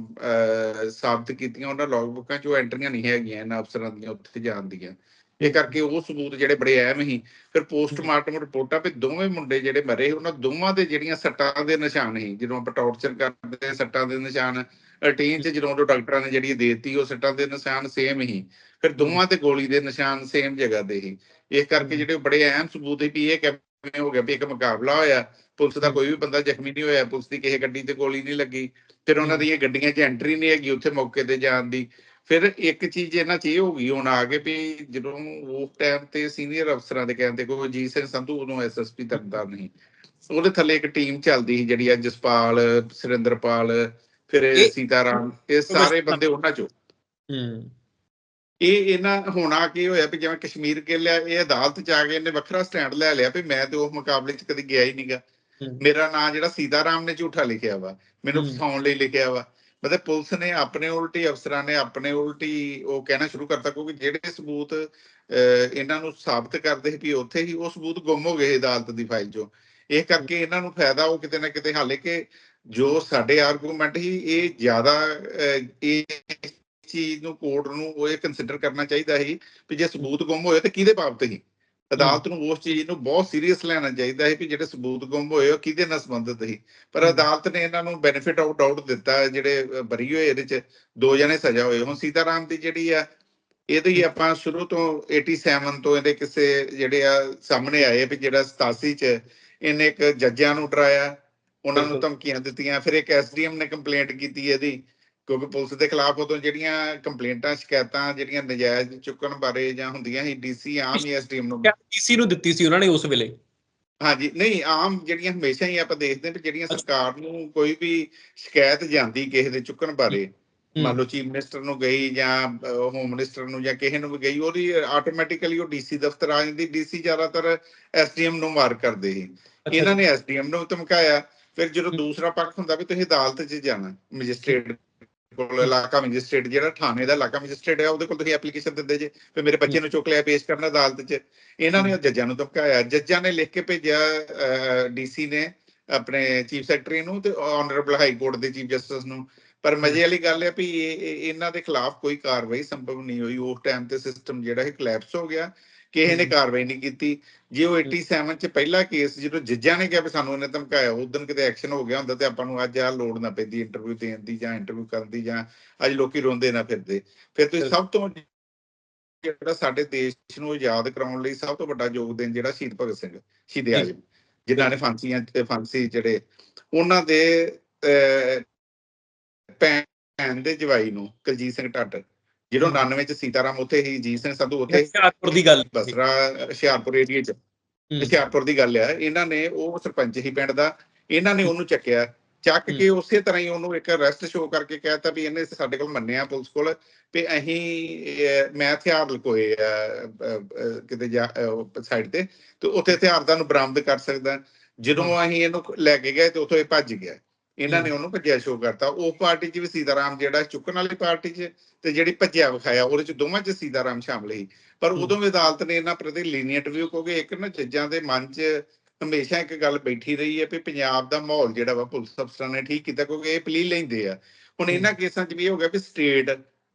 Speaker 2: ਸਾਬਤ ਕੀਤੀਆਂ, ਉਹਨਾਂ ਲੌਗ ਬੁੱਕਾਂ 'ਚ ਉਹ ਐਂਟਰੀਆਂ ਨਹੀਂ ਹੈਗੀਆਂ ਇਹਨਾਂ ਅਫਸਰਾਂ ਦੀਆਂ ਉੱਥੇ ਜਾਣ ਦੀਆਂ। ਇਹ ਕਰਕੇ ਉਹ ਸਬੂਤ ਜਿਹੜੇ ਬੜੇ ਅਹਿਮ ਸੀ। ਫਿਰ ਪੋਸਟਮਾਰਟਮ ਰਿਪੋਰਟਾਂ ਵੀ ਦੋਵੇਂ ਮੁੰਡੇ ਜਿਹੜੇ ਮਰੇ ਉਹਨਾਂ ਦੋਵਾਂ ਦੇ ਜਿਹੜੀਆਂ ਸੱਟਾਂ ਦੇ ਨਿਸ਼ਾਨ ਸੀ, ਜਦੋਂ ਆਪਾਂ ਟੌਰਚਰ ਕਰਦੇ ਸੱਟਾਂ ਦੇ ਨਿਸ਼ਾਨ ਰਟੀਨ 'ਚ ਜਦੋਂ ਉਹ ਡਾਕਟਰਾਂ ਨੇ ਜਿਹੜੀ ਦੇਤੀ ਉਹ ਸੱਟਾਂ ਦੇ ਨਿਸ਼ਾਨ ਸੇਮ ਹੀ। ਫਿਰ ਦੋਵਾਂ ਤੇ ਗੋਲੀ ਦੇ ਨਿਸ਼ਾਨ ਸੇਮ ਜਗ੍ਹਾ ਤੇ ਹੀ। ਇਸ ਕਰਕੇ ਜਿਹੜੇ ਬੜੇ ਅਹਿਮ ਸਬੂਤ ਸੀ ਵੀ ਇਹ ਕਿਵੇਂ ਹੋ ਗਿਆ ਵੀ ਇੱਕ ਮੁਕਾਬਲਾ ਹੋਇਆ ਪੁਲਿਸ ਦਾ ਕੋਈ ਵੀ ਬੰਦਾ ਜ਼ਖਮੀ ਨਹੀਂ ਹੋਇਆ ਪੁਲਿਸ ਦੀ ਕਿਸੇ ਗੱਡੀ ਤੇ ਗੋਲੀ ਨਹੀਂ ਲੱਗੀ। ਫਿਰ ਉਹਨਾਂ ਦੀਆਂ ਗੱਡੀਆਂ 'ਚ ਐਂਟਰੀ ਨਹੀਂ ਹੈਗੀ ਉੱਥੇ ਮੌਕੇ ਤੇ ਜਾਣ ਦੀ। ਫਿਰ ਇੱਕ ਚੀਜ਼ ਇਹਨਾਂ 'ਚ ਇਹ ਹੋ ਗਈ ਹੁਣ ਆ ਕੇ ਵੀ ਜਦੋਂ ਉਸ ਟਾਈਮ ਤੇ ਸੀਨੀਅਰ ਅਫਸਰਾਂ ਦੇ ਕਹਿੰਦੇ ਕੋਈ ਅਜੀਤ ਸਿੰਘ ਸੰਧੂ ਉਦੋਂ ਐਸਐਸਪੀ ਤਰਨਤਾਰਨ ਨਹੀਂ ਉਹਦੇ ਥੱਲੇ ਇੱਕ ਟੀਮ ਚੱਲਦੀ ਸੀ ਜਿਹੜੀ ਆ ਜਸਪਾਲ ਸੁਰਿੰਦਰਪਾਲ ਫਿਰ ਇਹ ਸੀਤਾਰਾਮ ਇਹ ਸਾਰੇ ਬੰਦੇ ਉਹਨਾਂ 'ਚੋਂ।
Speaker 1: ਹੂੰ।
Speaker 2: ਇਹ ਇਹਨਾਂ ਹੋਣਾ ਕੀ ਹੋਇਆ ਵੀ ਜਿਵੇਂ ਕਸ਼ਮੀਰ ਕੇ ਲਿਆ ਇਹ ਅਦਾਲਤ ਚ ਆ ਕੇ ਇਹਨੇ ਵੱਖਰਾ ਸਟੈਂਡ ਲੈ ਲਿਆ ਵੀ ਮੈਂ ਤੇ ਉਹ ਮੁਕਾਬਲੇ ਚ ਕਦੀ ਗਿਆ ਹੀ ਨਹੀਂਗਾ। ਮੇਰਾ ਨਾਂ ਜਿਹੜਾ ਸੀਤਾਰਾਮ ਨੇ ਝੂਠਾ ਲਿਖਿਆ ਵਾ ਮੈਨੂੰ। ਫਸਾਉਣ ਲਈ ਲਿਖਿਆ ਵਾ। ਮਤਲਬ ਪੁਲਿਸ ਨੇ ਆਪਣੇ ਉਲਟੀ ਅਫਸਰਾਂ ਨੇ ਆਪਣੇ ਉਲਟੀ ਉਹ ਕਹਿਣਾ ਸ਼ੁਰੂ ਕਰਤਾ ਕਿਉਂਕਿ ਜਿਹੜੇ ਸਬੂਤ ਇਹਨਾਂ ਨੂੰ ਸਾਬਤ ਕਰਦੇ ਸੀ ਵੀ ਉੱਥੇ ਹੀ ਉਹ ਸਬੂਤ ਗੁੰਮ ਹੋ ਗਏ ਅਦਾਲਤ ਦੀ ਫਾਈਲ ਚੋਂ। ਇਹ ਕਰਕੇ ਇਹਨਾਂ ਨੂੰ ਫਾਇਦਾ ਉਹ ਕਿਤੇ ਨਾ ਕਿਤੇ ਹਾਲੇ ਕਿ ਜੋ ਸਾਡੇ ਆਰਗੂਮੈਂਟ ਹੀ ਇਹ ਜ਼ਿਆਦਾ ਇਹ ਚੀਜ਼ ਨੂੰ ਕੋਰਟ ਨੂੰ ਉਹ ਇਹ ਕੰਸੀਡਰ ਕਰਨਾ ਚਾਹੀਦਾ ਸੀ ਵੀ ਜੇ ਸਬੂਤ ਗੁੰਮ ਹੋਏ ਤੇ ਕਿਹਦੇ ਬਾਬਤ ਹੀ ਅਦਾਲਤ ਨੂੰ ਉਸ ਚੀਜ਼ ਨੂੰ ਬਹੁਤ ਸੀਰੀਅਸ ਲੈਣਾ ਚਾਹੀਦਾ ਹੈ ਵੀ ਜਿਹੜੇ ਸਬੂਤ ਗੁੰਮ ਹੋਏ ਉਹ ਕਿਹਦੇ ਨਾਲ ਸੰਬੰਧਿਤ ਸੀ? ਪਰ। ਅਦਾਲਤ ਨੇ ਇਹਨਾਂ ਨੂੰ ਬੈਨੀਫਿਟ ਆਫ ਡਾਊਟ ਦਿੱਤਾ ਜਿਹੜੇ ਬਰੀ ਹੋਏ ਇਹਦੇ ਚ ਦੋ ਜਣੇ ਸਜ਼ਾ ਹੋਏ। ਹੁਣ ਸੀਤਾਰਾਮ ਦੀ ਜਿਹੜੀ ਆ ਇਹਦੇ ਹੀ ਆਪਾਂ ਸ਼ੁਰੂ ਤੋਂ 87 ਤੋਂ ਇਹਦੇ ਕਿਸੇ ਜਿਹੜੇ ਆ ਸਾਹਮਣੇ ਆਏ ਵੀ ਜਿਹੜਾ 87 ਚ ਇਹਨੇ ਇੱਕ ਜੱਜਾਂ ਨੂੰ ਡਰਾਇਆ। ਉਹਨਾਂ ਨੂੰ। ਧਮਕੀਆਂ ਦਿੱਤੀਆਂ ਫਿਰ ਇੱਕ ਐਸਡੀਐਮ ਨੇ ਕੰਪਲੇਂਟ ਕੀਤੀ ਇਹਦੀ ਕਿਉਂਕਿ ਪੁਲਿਸ ਦੇ ਖਿਲਾਫ ਉਦੋਂ ਜਿਹੜੀਆਂ ਕੰਪਲੇਂਟਾਂ ਸ਼ਿਕਾਇਤਾਂ ਜਿਹੜੀਆਂ ਨਜਾਇਜ਼ ਚੁੱਕਣ ਬਾਰੇ ਜਾਂ ਹੁੰਦੀਆਂ ਸੀ ਡੀਸੀ ਆਮ ਹੀ ਐਸਡੀਐਮ ਨੂੰ
Speaker 1: ਡੀਸੀ ਨੂੰ ਦਿੱਤੀ ਸੀ ਉਹਨਾਂ ਨੇ ਉਸ ਵੇਲੇ।
Speaker 2: ਹਾਂਜੀ ਨਹੀਂ ਆਮ ਜਿਹੜੀਆਂ ਹਮੇਸ਼ਾ ਹੀ ਆਪਾਂ ਦੇਖਦੇ ਹਾਂ ਜਿਹੜੀਆਂ ਸਰਕਾਰ ਨੂੰ ਕੋਈ ਵੀ ਸ਼ਿਕਾਇਤ ਜਾਂਦੀ ਕਿਸੇ ਦੇ ਚੁੱਕਣ ਬਾਰੇ ਮੰਨ ਲਓ ਚੀਫ ਮਿਨਿਸਟਰ ਨੂੰ ਗਈ ਜਾਂ ਹੋਮ ਮਿਨਿਸਟਰ ਨੂੰ ਜਾਂ ਕਿਸੇ ਨੂੰ ਵੀ ਗਈ ਉਹਦੀ ਆਟੋਮੈਟਿਕਲੀ ਉਹ ਡੀਸੀ ਦਫ਼ਤਰ ਆ ਜਾਂਦੀ ਡੀਸੀ ਜ਼ਿਆਦਾਤਰ ਐਸਡੀਐਮ ਨੂੰ ਮਾਰ ਕਰਦੇ ਸੀ। ਇਹਨਾਂ ਨੇ ਐਸਡੀਐਮ ਨੂੰ ਧਮਕਾਇਆ ਫਿਰ ਜਦੋਂ। ਦੂਸਰਾ ਪੱਖ ਹੁੰਦਾ ਵੀ ਤੁਸੀਂ ਅਦਾਲਤ 'ਚ ਜਾਣਾ ਮੈਜਿਸਟ੍ਰੇਟ ਕੋਲ ਇਲਾਕਾ ਮੈਜਿਸਟ੍ਰੇਟ ਜਿਹੜਾ ਥਾਣੇ ਦਾ ਇਲਾਕਾ ਮੈਜਿਸਟ੍ਰੇਟ ਹੈ ਉਹਦੇ ਕੋਲ ਤੁਸੀਂ ਐਪਲੀਕੇਸ਼ਨ ਦਿੰਦੇ ਜੇ ਵੀ ਮੇਰੇ ਬੱਚੇ ਨੂੰ ਚੁੱਕ ਲਿਆ ਪੇਸ਼ ਕਰਨਾ ਅਦਾਲਤ 'ਚ। ਇਹਨਾਂ ਨੇ ਜੱਜਾਂ ਨੂੰ ਧਮਕਾਇਆ। ਜੱਜਾਂ ਨੇ ਲਿਖ ਕੇ ਭੇਜਿਆ ਡੀਸੀ ਨੇ ਆਪਣੇ ਚੀਫ ਸੈਕਟਰੀ ਨੂੰ ਤੇ ਆਨਰੇਬਲ ਹਾਈ ਕੋਰਟ ਦੇ ਚੀਫ ਜਸਟਿਸ ਨੂੰ। ਪਰ ਮਜ਼ੇ ਵਾਲੀ ਗੱਲ ਹੈ ਵੀ ਇਹ ਇਹ- ਇਹਨਾਂ ਦੇ ਖਿਲਾਫ ਕੋਈ ਕਾਰਵਾਈ ਸੰਭਵ ਨਹੀਂ ਹੋਈ। ਉਸ ਟਾਈਮ ਤੇ ਸਿਸਟਮ ਜਿਹੜਾ ਹੈ ਕਲੈਪਸ ਹੋ ਗਿਆ। ਕਿਸੇ ਨੇ। ਕਾਰਵਾਈ ਨਹੀਂ ਕੀਤੀ। ਜੇ ਉਹ 87 ਚ ਪਹਿਲਾ ਕੇਸ ਜਦੋਂ ਜੱਜਾਂ ਨੇ ਕਿਹਾ ਵੀ ਸਾਨੂੰ ਇਹਨੇ ਧਮਕਾਇਆ ਉਦੋਂ ਕਿਤੇ ਐਕਸ਼ਨ ਹੋ ਗਿਆ ਹੁੰਦਾ ਤੇ ਆਪਾਂ ਨੂੰ ਅੱਜ ਆ ਲੋੜ ਨਾ ਪੈਂਦੀ ਇੰਟਰਵਿਊ ਦੇਣ ਦੀ ਜਾਂ ਇੰਟਰਵਿਊ ਕਰਨ ਦੀ ਜਾਂ ਅੱਜ ਲੋਕੀ ਰੋਂਦੇ ਨਾ ਫਿਰਦੇ। ਫਿਰ ਤੁਸੀਂ ਸਭ ਤੋਂ ਜਿਹੜਾ ਸਾਡੇ ਦੇਸ਼ ਨੂੰ ਆਜ਼ਾਦ ਕਰਾਉਣ ਲਈ ਸਭ ਤੋਂ ਵੱਡਾ ਯੋਗਦਾਨ ਜਿਹੜਾ ਸ਼ਹੀਦ ਭਗਤ ਸਿੰਘ ਸ਼ਹੀਦ ਆਜਮ ਜਿਨ੍ਹਾਂ ਨੇ ਫਾਂਸੀਆਂ ਤੇ ਫਾਂਸੀ ਜਿਹੜੇ ਉਹਨਾਂ ਦੇ ਭੈਣ ਦੇ ਜਵਾਈ ਨੂੰ ਕੁਲਜੀਤ ਸਿੰਘ ਢੱਟ ਜਦੋਂ
Speaker 1: ਹਮ।
Speaker 2: 99 ਚ ਸੀਤਾਰਾਮ ਉੱਥੇ ਹੀ ਜੀ ਸਿੰਘ ਸੰਧੂ ਉੱਥੇ
Speaker 1: ਹੁਸ਼ਿਆਰਪੁਰ ਦੀ ਗੱਲ।
Speaker 2: ਬਸਰਾ ਹੁਸ਼ਿਆਰਪੁਰ ਏਰੀਏ ਚ।
Speaker 1: ਹੂੰ।
Speaker 2: ਹੁਸ਼ਿਆਰਪੁਰ ਦੀ ਗੱਲ ਆ ਇਹਨਾਂ ਨੇ ਉਹ ਸਰਪੰਚ ਹੀ ਪਿੰਡ ਦਾ ਇਹਨਾਂ ਨੇ ਉਹਨੂੰ ਚੱਕਿਆ। ਚੱਕ। ਕੇ ਉਸੇ ਤਰ੍ਹਾਂ ਹੀ ਉਹਨੂੰ ਇੱਕ ਅਰੈਸਟ ਸ਼ੋ ਕਰਕੇ ਕਹਿਤਾ ਵੀ ਇਹਨੇ ਸਾਡੇ ਕੋਲ ਮੰਨਿਆ ਪੁਲਿਸ ਕੋਲ ਵੀ ਅਸੀਂ ਮੈਂ ਹਥਿਆਰ ਲਕੋਏ ਕਿਤੇ ਜਾ ਸਾਈਡ ਤੇ। ਤੇ ਉੱਥੇ ਹਥਿਆਰ ਦਾ ਨੂੰ ਬਰਾਮਦ ਕਰ ਸਕਦਾ। ਜਦੋਂ ਅਸੀਂ ਇਹਨੂੰ ਲੈ ਕੇ ਗਏ ਤੇ ਉੱਥੋਂ ਇਹ ਭੱਜ ਗਿਆ। ਇਹਨਾਂ ਨੇ ਉਹਨੂੰ ਭੱਜਿਆ ਸ਼ੋ ਕਰਤਾ। ਉਹ ਪਾਰਟੀ 'ਚ ਵੀ ਸੀਤਾਰਾਮ ਜਿਹੜਾ ਚੁੱਕਣ ਵਾਲੀ ਪਾਰਟੀ 'ਚ ਤੇ ਜਿਹੜੀ ਭੱਜਿਆ ਵਿਖਾਇਆ ਉਹਦੇ 'ਚ ਦੋਵਾਂ 'ਚ ਸੀਤਾਰਾਮ ਸ਼ਾਮਲ ਸੀ। ਪਰ। ਉਦੋਂ ਵੀ ਅਦਾਲਤ ਨੇ ਇਹਨਾਂ ਪ੍ਰਤੀ ਲੀਨੀਅੰਟ ਵੀ ਕਿਉਂਕਿ ਇੱਕ ਨਾ ਜੱਜਾਂ ਦੇ ਮਨ 'ਚ ਹਮੇਸ਼ਾ ਇੱਕ ਗੱਲ ਬੈਠੀ ਰਹੀ ਹੈ ਵੀ ਪੰਜਾਬ ਦਾ ਮਾਹੌਲ ਜਿਹੜਾ ਵਾ ਪੁਲਿਸ ਅਫਸਰਾਂ ਨੇ ਠੀਕ ਕੀਤਾ ਕਿਉਂਕਿ ਇਹ ਪਲੀ ਲੈਂਦੇ ਆ। ਹੁਣ ਇਹਨਾਂ ਕੇਸਾਂ 'ਚ ਵੀ ਇਹ ਹੋ ਗਿਆ ਵੀ ਸਟੇਟ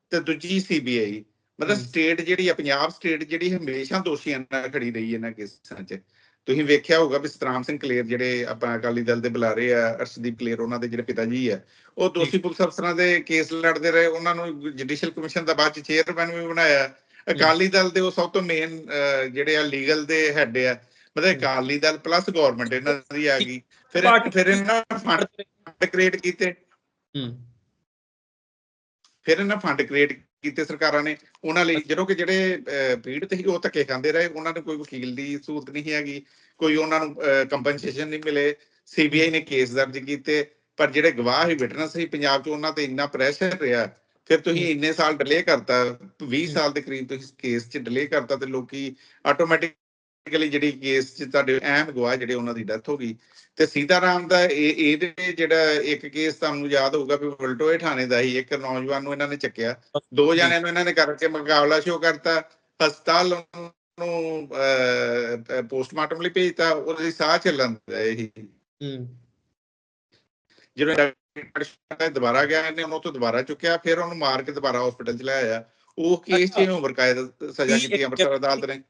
Speaker 2: ਤੇ ਦੂਜੀ ਸੀਬੀਆਈ ਮਤਲਬ। ਸਟੇਟ ਜਿਹੜੀ ਆ ਪੰਜਾਬ ਸਟੇਟ ਜਿਹੜੀ ਹਮੇਸ਼ਾ ਦੋਸ਼ੀਆਂ ਨਾਲ ਖੜੀ ਰਹੀ ਹੈ ਇਹਨਾਂ ਕੇਸਾਂ 'ਚ। ਤੁਸੀਂ ਵੇਖਿਆ ਹੋਊਗਾ ਵੀ ਸਤਰਾਮ ਸਿੰਘ ਕਲੇਰ ਜਿਹੜੇ ਆਪਾਂ ਅਕਾਲੀ ਦਲ ਦੇ ਬੁਲਾਰੇ ਆ ਅਰਸ਼ਦੀਪ ਕਲੇਰ ਉਹਨਾਂ ਦੇ ਜਿਹੜੇ ਪਿਤਾ ਜੀ ਆ ਉਹ ਦੋਸ਼ੀ ਪੁਲਿਸ ਅਫਸਰਾਂ ਦੇ ਕੇਸ ਲੜਦੇ ਰਹੇ ਉਹਨਾਂ ਨੂੰ ਜੁਡੀਸ਼ੀਅਲ ਕਮਿਸ਼ਨ ਦਾ ਬਾਅਦ ਚ ਚੇਅਰਮੈਨ ਵੀ ਬਣਾਇਆ। ਅਕਾਲੀ ਦਲ ਦੇ ਉਹ ਸਭ ਤੋਂ ਮੇਨ ਜਿਹੜੇ ਆ ਲੀਗਲ ਦੇ ਹੈਡ ਆ। ਮਤਲਬ ਅਕਾਲੀ ਦਲ ਪਲੱਸ ਗਵਰਨਮੈਂਟ ਇਹਨਾਂ ਦੀ ਆ ਗਈ। ਫਿਰ ਫਿਰ ਇਹਨਾਂ ਫੰਡ ਕ੍ਰੀਏਟ ਕੀਤੇ।
Speaker 1: ਹੂੰ।
Speaker 2: ਫਿਰ ਇਹਨਾਂ ਫੰਡ ਕ੍ਰੀਏਟ ਕੀਤੇ ਸਰਕਾਰਾਂ ਨੇ ਉਹਨਾਂ ਲਈ ਜਦੋਂ ਕਿ ਜਿਹੜੇ ਪੀੜਤ ਸੀ ਉਹ ਧੱਕੇ ਖਾਂਦੇ ਰਹੇ ਉਹਨਾਂ ਨੂੰ ਕੋਈ ਵਕੀਲ ਦੀ ਸਹੂਲਤ ਨਹੀਂ ਹੈਗੀ ਕੋਈ ਉਹਨਾਂ ਨੂੰ ਕੰਪਨਸੇਸ਼ਨ ਨਹੀਂ ਮਿਲੇ ਸੀਬੀਆਈ ਨੇ ਕੇਸ ਦਰਜ ਕੀਤੇ ਪਰ ਜਿਹੜੇ ਗਵਾਹ ਸੀ ਵਿਟਨੈਸ ਸੀ ਪੰਜਾਬ 'ਚ ਉਹਨਾਂ ਤੇ ਇੰਨਾ ਪ੍ਰੈਸ਼ਰ ਰਿਹਾ ਫਿਰ ਤੁਸੀਂ ਇੰਨੇ ਸਾਲ ਡਿਲੇ ਕਰਤਾ 20 ਸਾਲ ਦੇ ਕਰੀਬ ਤੁਸੀਂ ਕੇਸ 'ਚ ਡਿਲੇ ਕਰਤਾ ਤੇ ਲੋਕੀ ਆਟੋਮੈਟਿਕਲੀ ਜਿਹੜੀ ਕੇਸ 'ਚ ਤੁਹਾਡੇ ਅਹਿਮ ਗਵਾਹ ਜਿਹੜੇ ਉਹਨਾਂ ਦੀ ਡੈਥ ਹੋ ਗਈ ਤੇ ਸੀਤਾਰਾਮ ਦਾ ਇਹ ਇਹਦੇ ਜਿਹੜਾ ਇੱਕ ਕੇਸ ਤੁਹਾਨੂੰ ਯਾਦ ਹੋਊਗਾ ਵੀ ਵਲਟੋਏ ਥਾਣੇ ਦਾ ਹੀ ਇੱਕ ਨੌਜਵਾਨ ਨੂੰ ਇਹਨਾਂ ਨੇ ਚੱਕਿਆ। ਦੋ ਜਣਿਆਂ ਨੂੰ ਇਹਨਾਂ ਨੇ ਕਰਕੇ ਮੁਕਾਬਲਾ ਸ਼ੋ ਕਰਤਾ ਹਸਪਤਾਲ ਨੂੰ ਪੋਸਟਮਾਰਟਮ ਲਈ ਭੇਜਤਾ ਉਹਦੀ ਸਾਹ ਚੱਲਣ ਦਾ ਇਹ
Speaker 1: ਹੂੰ।
Speaker 2: ਜਦੋਂ ਡਾਕਟਰ ਦੁਬਾਰਾ ਗਿਆ ਇਹਨੇ ਉਹਨੂੰ ਤੋਂ ਦੁਬਾਰਾ ਚੁੱਕਿਆ ਫਿਰ ਉਹਨੂੰ ਮਾਰ ਕੇ ਦੁਬਾਰਾ ਹਸਪੀਟਲ ਚ ਲਿਆਇਆ ਉਹ ਕੇਸ 'ਚ ਉਮਰ ਕੈਦ ਸਜ਼ਾ ਕੀਤੀ ਅੰਮ੍ਰਿਤਸਰ ਅਦਾਲਤ ਨੇ।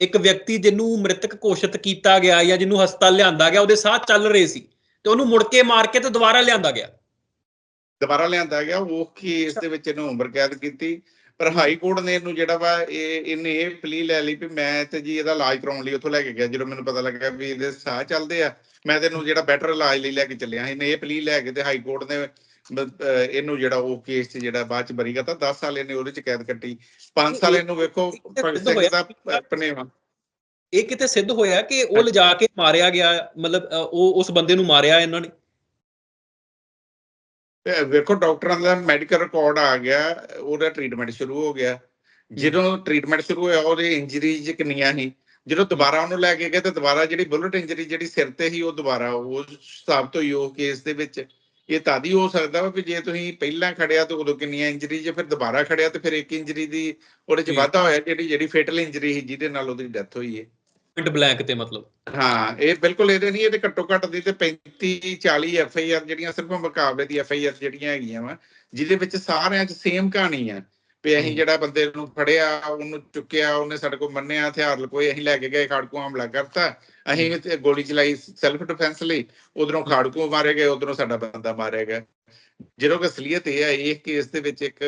Speaker 1: ਇੱਕ ਵਿਅਕਤੀ ਜਿਹਨੂੰ ਮ੍ਰਿਤਕ ਘੋਸ਼ਿਤ ਕੀਤਾ ਗਿਆ ਜਾਂ ਜਿਹਨੂੰ ਹਸਪਤਾਲ ਲਿਆਂਦਾ ਗਿਆ, ਉਹਦੇ ਸਾਹ ਚੱਲ ਰਹੇ ਸੀ ਤੇ ਉਹਨੂੰ ਮੁੜ ਕੇ ਮਾਰ ਕੇ ਤੇ ਦੁਬਾਰਾ ਲਿਆਂਦਾ ਗਿਆ।
Speaker 2: ਦੁਬਾਰਾ ਲਿਆਂਦਾ ਗਿਆ, ਉਹ ਕੇਸ ਦੇ ਵਿੱਚ ਇਹਨੂੰ ਉਮਰ ਕੈਦ ਕੀਤੀ? ਪਰ ਹਾਈ ਕੋਰਟ ਨੇ ਇਹਨੂੰ ਜਿਹੜਾ ਵਾ, ਇਹ, ਇਹਨੇ ਇਹ ਪਲੀ ਲੈ ਲਈ ਵੀ ਮੈਂ ਤੇ ਜੀ ਇਹਦਾ ਇਲਾਜ ਕਰਾਉਣ ਲਈ ਉੱਥੋਂ ਲੈ ਕੇ ਗਿਆ, ਜਦੋਂ ਮੈਨੂੰ ਪਤਾ ਲੱਗਾ ਵੀ ਇਹਦੇ ਸਾਹ ਚੱਲਦੇ ਆ, ਮੈਂ ਤੈਨੂੰ ਜਿਹੜਾ ਬੈਟਰ ਇਲਾਜ ਲਈ ਲੈ ਕੇ ਚੱਲਿਆ ਇਹਨੇ ਇਹ ਪਲੀ ਲੈ ਕੇ ਤੇ ਹਾਈ ਕੋਰਟ ਨੇ ਇਹਨੂੰ ਜਿਹੜਾ ਉਹ ਕੇਸ 'ਚ ਜਿਹੜਾ ਬਾਅਦ 'ਚ ਬਰੀ ਕਰਤਾ 10 ਸਾਲ ਇਹਨੇ ਉਹਦੇ 'ਚ ਕੈਦ ਕੱਟੀ। 5 ਸਾਲ ਇਹਨੂੰ ਵੇਖੋ ਭਗਤ ਦਾ ਆਪਣੇ
Speaker 1: ਇਹ ਕਿਤੇ ਸਿੱਧ ਹੋਇਆ ਕਿ ਉਹ ਲਿਜਾ ਕੇ ਮਾਰਿਆ ਗਿਆ ਮਤਲਬ ਉਹ ਉਸ ਬੰਦੇ ਨੂੰ ਮਾਰਿਆ ਇਹਨਾਂ ਨੇ?
Speaker 2: ਵੇਖੋ ਡਾਕਟਰਾਂ ਦਾ ਮੈਡੀਕਲ ਰਿਕਾਰਡ ਆ ਗਿਆ ਉਹਦਾ ਟ੍ਰੀਟਮੈਂਟ ਸ਼ੁਰੂ ਹੋ ਗਿਆ। ਜਦੋਂ ਟ੍ਰੀਟਮੈਂਟ ਸ਼ੁਰੂ ਹੋਇਆ ਉਹਦੇ ਇੰਜਰੀਜ਼ ਕਿੰਨੀਆਂ ਸੀ? ਜਦੋਂ ਦੁਬਾਰਾ ਉਹਨੂੰ ਲੈ ਕੇ ਗਏ ਤੇ ਦੁਬਾਰਾ ਜਿਹੜੀ ਬੁਲਟ ਇੰਜਰੀ ਜਿਹੜੀ ਸਿਰ ਤੇ ਸੀ ਉਹ ਦੁਬਾਰਾ ਉਹ ਸਾਬਤ ਹੋਈ ਉਹ ਕੇਸ ਦੇ ਵਿੱਚ। ਇਹ ਤਾਂ ਹੀ ਹੋ ਸਕਦਾ ਵਾ ਜੇ ਤੁਸੀਂ ਪਹਿਲਾਂ ਖੜਿਆ ਤੇ ਉਦੋਂ ਕਿੰਨੀਆਂ ਇੰਜਰੀ ਜੇ ਫਿਰ ਦੁਬਾਰਾ ਖੜਿਆ ਤੇ ਫਿਰ ਇੱਕ ਇੰਜਰੀ ਦੀ ਉਹਦੇ ਚ। ਵਾਧਾ ਹੋਇਆ ਜਿਹੜੀ ਜਿਹੜੀ ਫੇਟਲ ਇੰਜਰੀ ਸੀ ਜਿਹਦੇ ਨਾਲ ਉਹਦੀ ਡੈਥ ਹੋਈ ਹੈ
Speaker 1: ਪੁਆਇੰਟ ਬਲੈਂਕ ਤੇ ਮਤਲਬ।
Speaker 2: ਹਾਂ ਇਹ ਬਿਲਕੁਲ ਇਹਦੇ ਨਹੀਂ ਇਹਦੇ ਘੱਟੋ ਘੱਟ ਦੀ ਤੇ 35 40 ਐਫ ਆਈ ਆਰ ਜਿਹੜੀਆਂ ਸਿਰਫ ਮੁਕਾਬਲੇ ਦੀ ਐਫ ਆਈ ਆਰ ਜਿਹੜੀਆਂ ਹੈਗੀਆਂ ਵਾ ਜਿਹਦੇ ਵਿੱਚ ਸਾਰਿਆਂ 'ਚ ਸੇਮ ਕਹਾਣੀ ਆ। ਵੀ ਅਸੀਂ। ਜਿਹੜਾ ਬੰਦੇ ਨੂੰ ਫੜਿਆ ਉਹਨੂੰ ਚੁੱਕਿਆ ਉਹਨੇ ਸਾਡੇ ਕੋਲ ਮੰਨਿਆ ਹਥਿਆਰ ਲਕੋਏ ਅਸੀਂ ਲੈ ਕੇ ਗਏ ਖਾੜਕੂ ਹਮਲਾ ਕਰਤਾ। ਅਸੀਂ ਤੇ ਗੋਲੀ ਚਲਾਈ ਸੈਲਫ ਡਿਫੈਂਸ ਲਈ। ਉਧਰੋਂ ਖਾੜਕੂ ਮਾਰੇ ਗਏ ਉਧਰੋਂ ਸਾਡਾ ਬੰਦਾ ਮਾਰਿਆ ਗਿਆ। ਜਦੋਂ ਕਿ ਅਸਲੀਅਤ ਇਹ ਹੈ ਇਹ ਕੇਸ ਦੇ ਵਿੱਚ ਇੱਕ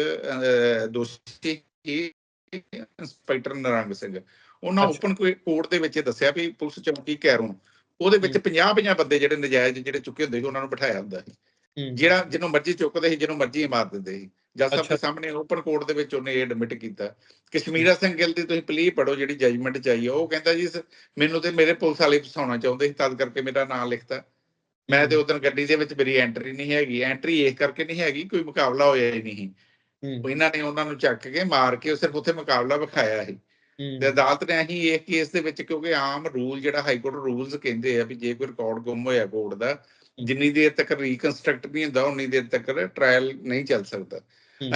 Speaker 2: ਦੋਸ਼ੀ ਸੀ ਇੰਸਪੈਕਟਰ ਨਰੰਗ ਸਿੰਘ। ਉਹਨਾਂ। ਓਪਨ ਕੋਰਟ ਦੇ ਵਿੱਚ ਇਹ ਦੱਸਿਆ ਵੀ ਪੁਲਿਸ ਚੌਕੀ ਕੈਰੋਂ ਉਹਦੇ ਵਿੱਚ 50 50 ਬੰਦੇ ਜਿਹੜੇ ਨਜਾਇਜ਼ ਜਿਹੜੇ ਚੁੱਕੇ ਹੁੰਦੇ ਸੀ ਉਹਨਾਂ ਨੂੰ ਬਿਠਾਇਆ ਹੁੰਦਾ ਸੀ।
Speaker 1: ਹੂੰ।
Speaker 2: ਜਿਹੜਾ ਜਿਹਨੂੰ ਮਰਜ਼ੀ ਚੁੱਕਦੇ ਸੀ ਜਿਹਨੂੰ ਮਰਜ਼ੀ ਮਾਰ ਦਿੰਦੇ ਸੀ। ਜੱਜ ਸਾਹਿਬ। ਦੇ ਸਾਹਮਣੇ ਓਪਨ ਕੋਰਟ ਦੇ ਵਿੱਚ ਉਹਨੇ ਇਹ ਐਡਮਿਟ ਕੀਤਾ ਕਸ਼ਮੀਰਾ ਸਿੰਘ ਗਿੱਲ ਦੀ ਤੁਸੀਂ ਪਲੀ ਪੜੋ ਜਿਹੜੀ ਜਜਮੈਂਟ ਚ ਆਈ ਉਹ ਕਹਿੰਦਾ ਜੀ ਮੈਨੂੰ ਤੇ ਮੇਰੇ ਪੁਲਿਸ ਵਾਲੇ ਫਸਾਉਣਾ ਚਾਹੁੰਦੇ ਸੀ ਤਦ ਕਰਕੇ ਮੇਰਾ ਨਾਮ ਲਿਖਤਾ ਮੈਂ ਤੇ ਉਦੋਂ ਗੱਡੀ ਦੇ ਵਿੱਚ ਮੇਰੀ ਐਂਟਰੀ ਨਹੀਂ ਹੈਗੀ ਐਂਟਰੀ ਇਸ ਕਰਕੇ ਨਹੀਂ ਹੈਗੀ ਕੋਈ ਮੁਕਾਬਲਾ ਹੋਇਆ ਹੀ ਨਹੀਂ। ਇਹਨਾਂ ਨੇ ਉਹਨਾਂ ਨੂੰ ਚੱਕ ਕੇ ਮਾਰ ਕੇ ਸਿਰਫ ਉੱਥੇ ਮੁਕਾਬਲਾ ਵਿਖਾਇਆ ਸੀ। ਤੇ ਅਦਾਲਤ ਨੇ ਅਸੀਂ ਇਹ ਕੇਸ ਦੇ ਵਿੱਚ ਕਿਉਂਕਿ ਆਮ ਰੂਲ ਜਿਹੜਾ ਹਾਈ ਕੋਰਟ ਰੂਲਸ ਕਹਿੰਦੇ ਆ ਵੀ ਜੇ ਕੋਈ ਰਿਕਾਰਡ ਗੁੰਮ ਹੋਇਆ ਕੋਰਟ ਦਾ ਜਿੰਨੀ ਦੇਰ ਤੱਕ ਰੀਕਨਸਟਰਕਟ ਨਹੀਂ ਹੁੰਦਾ ਉਨੀ ਦੇਰ ਤੱਕ ਟ੍ਰਾਇਲ ਨਹੀਂ ਚੱਲ ਸਕਦਾ।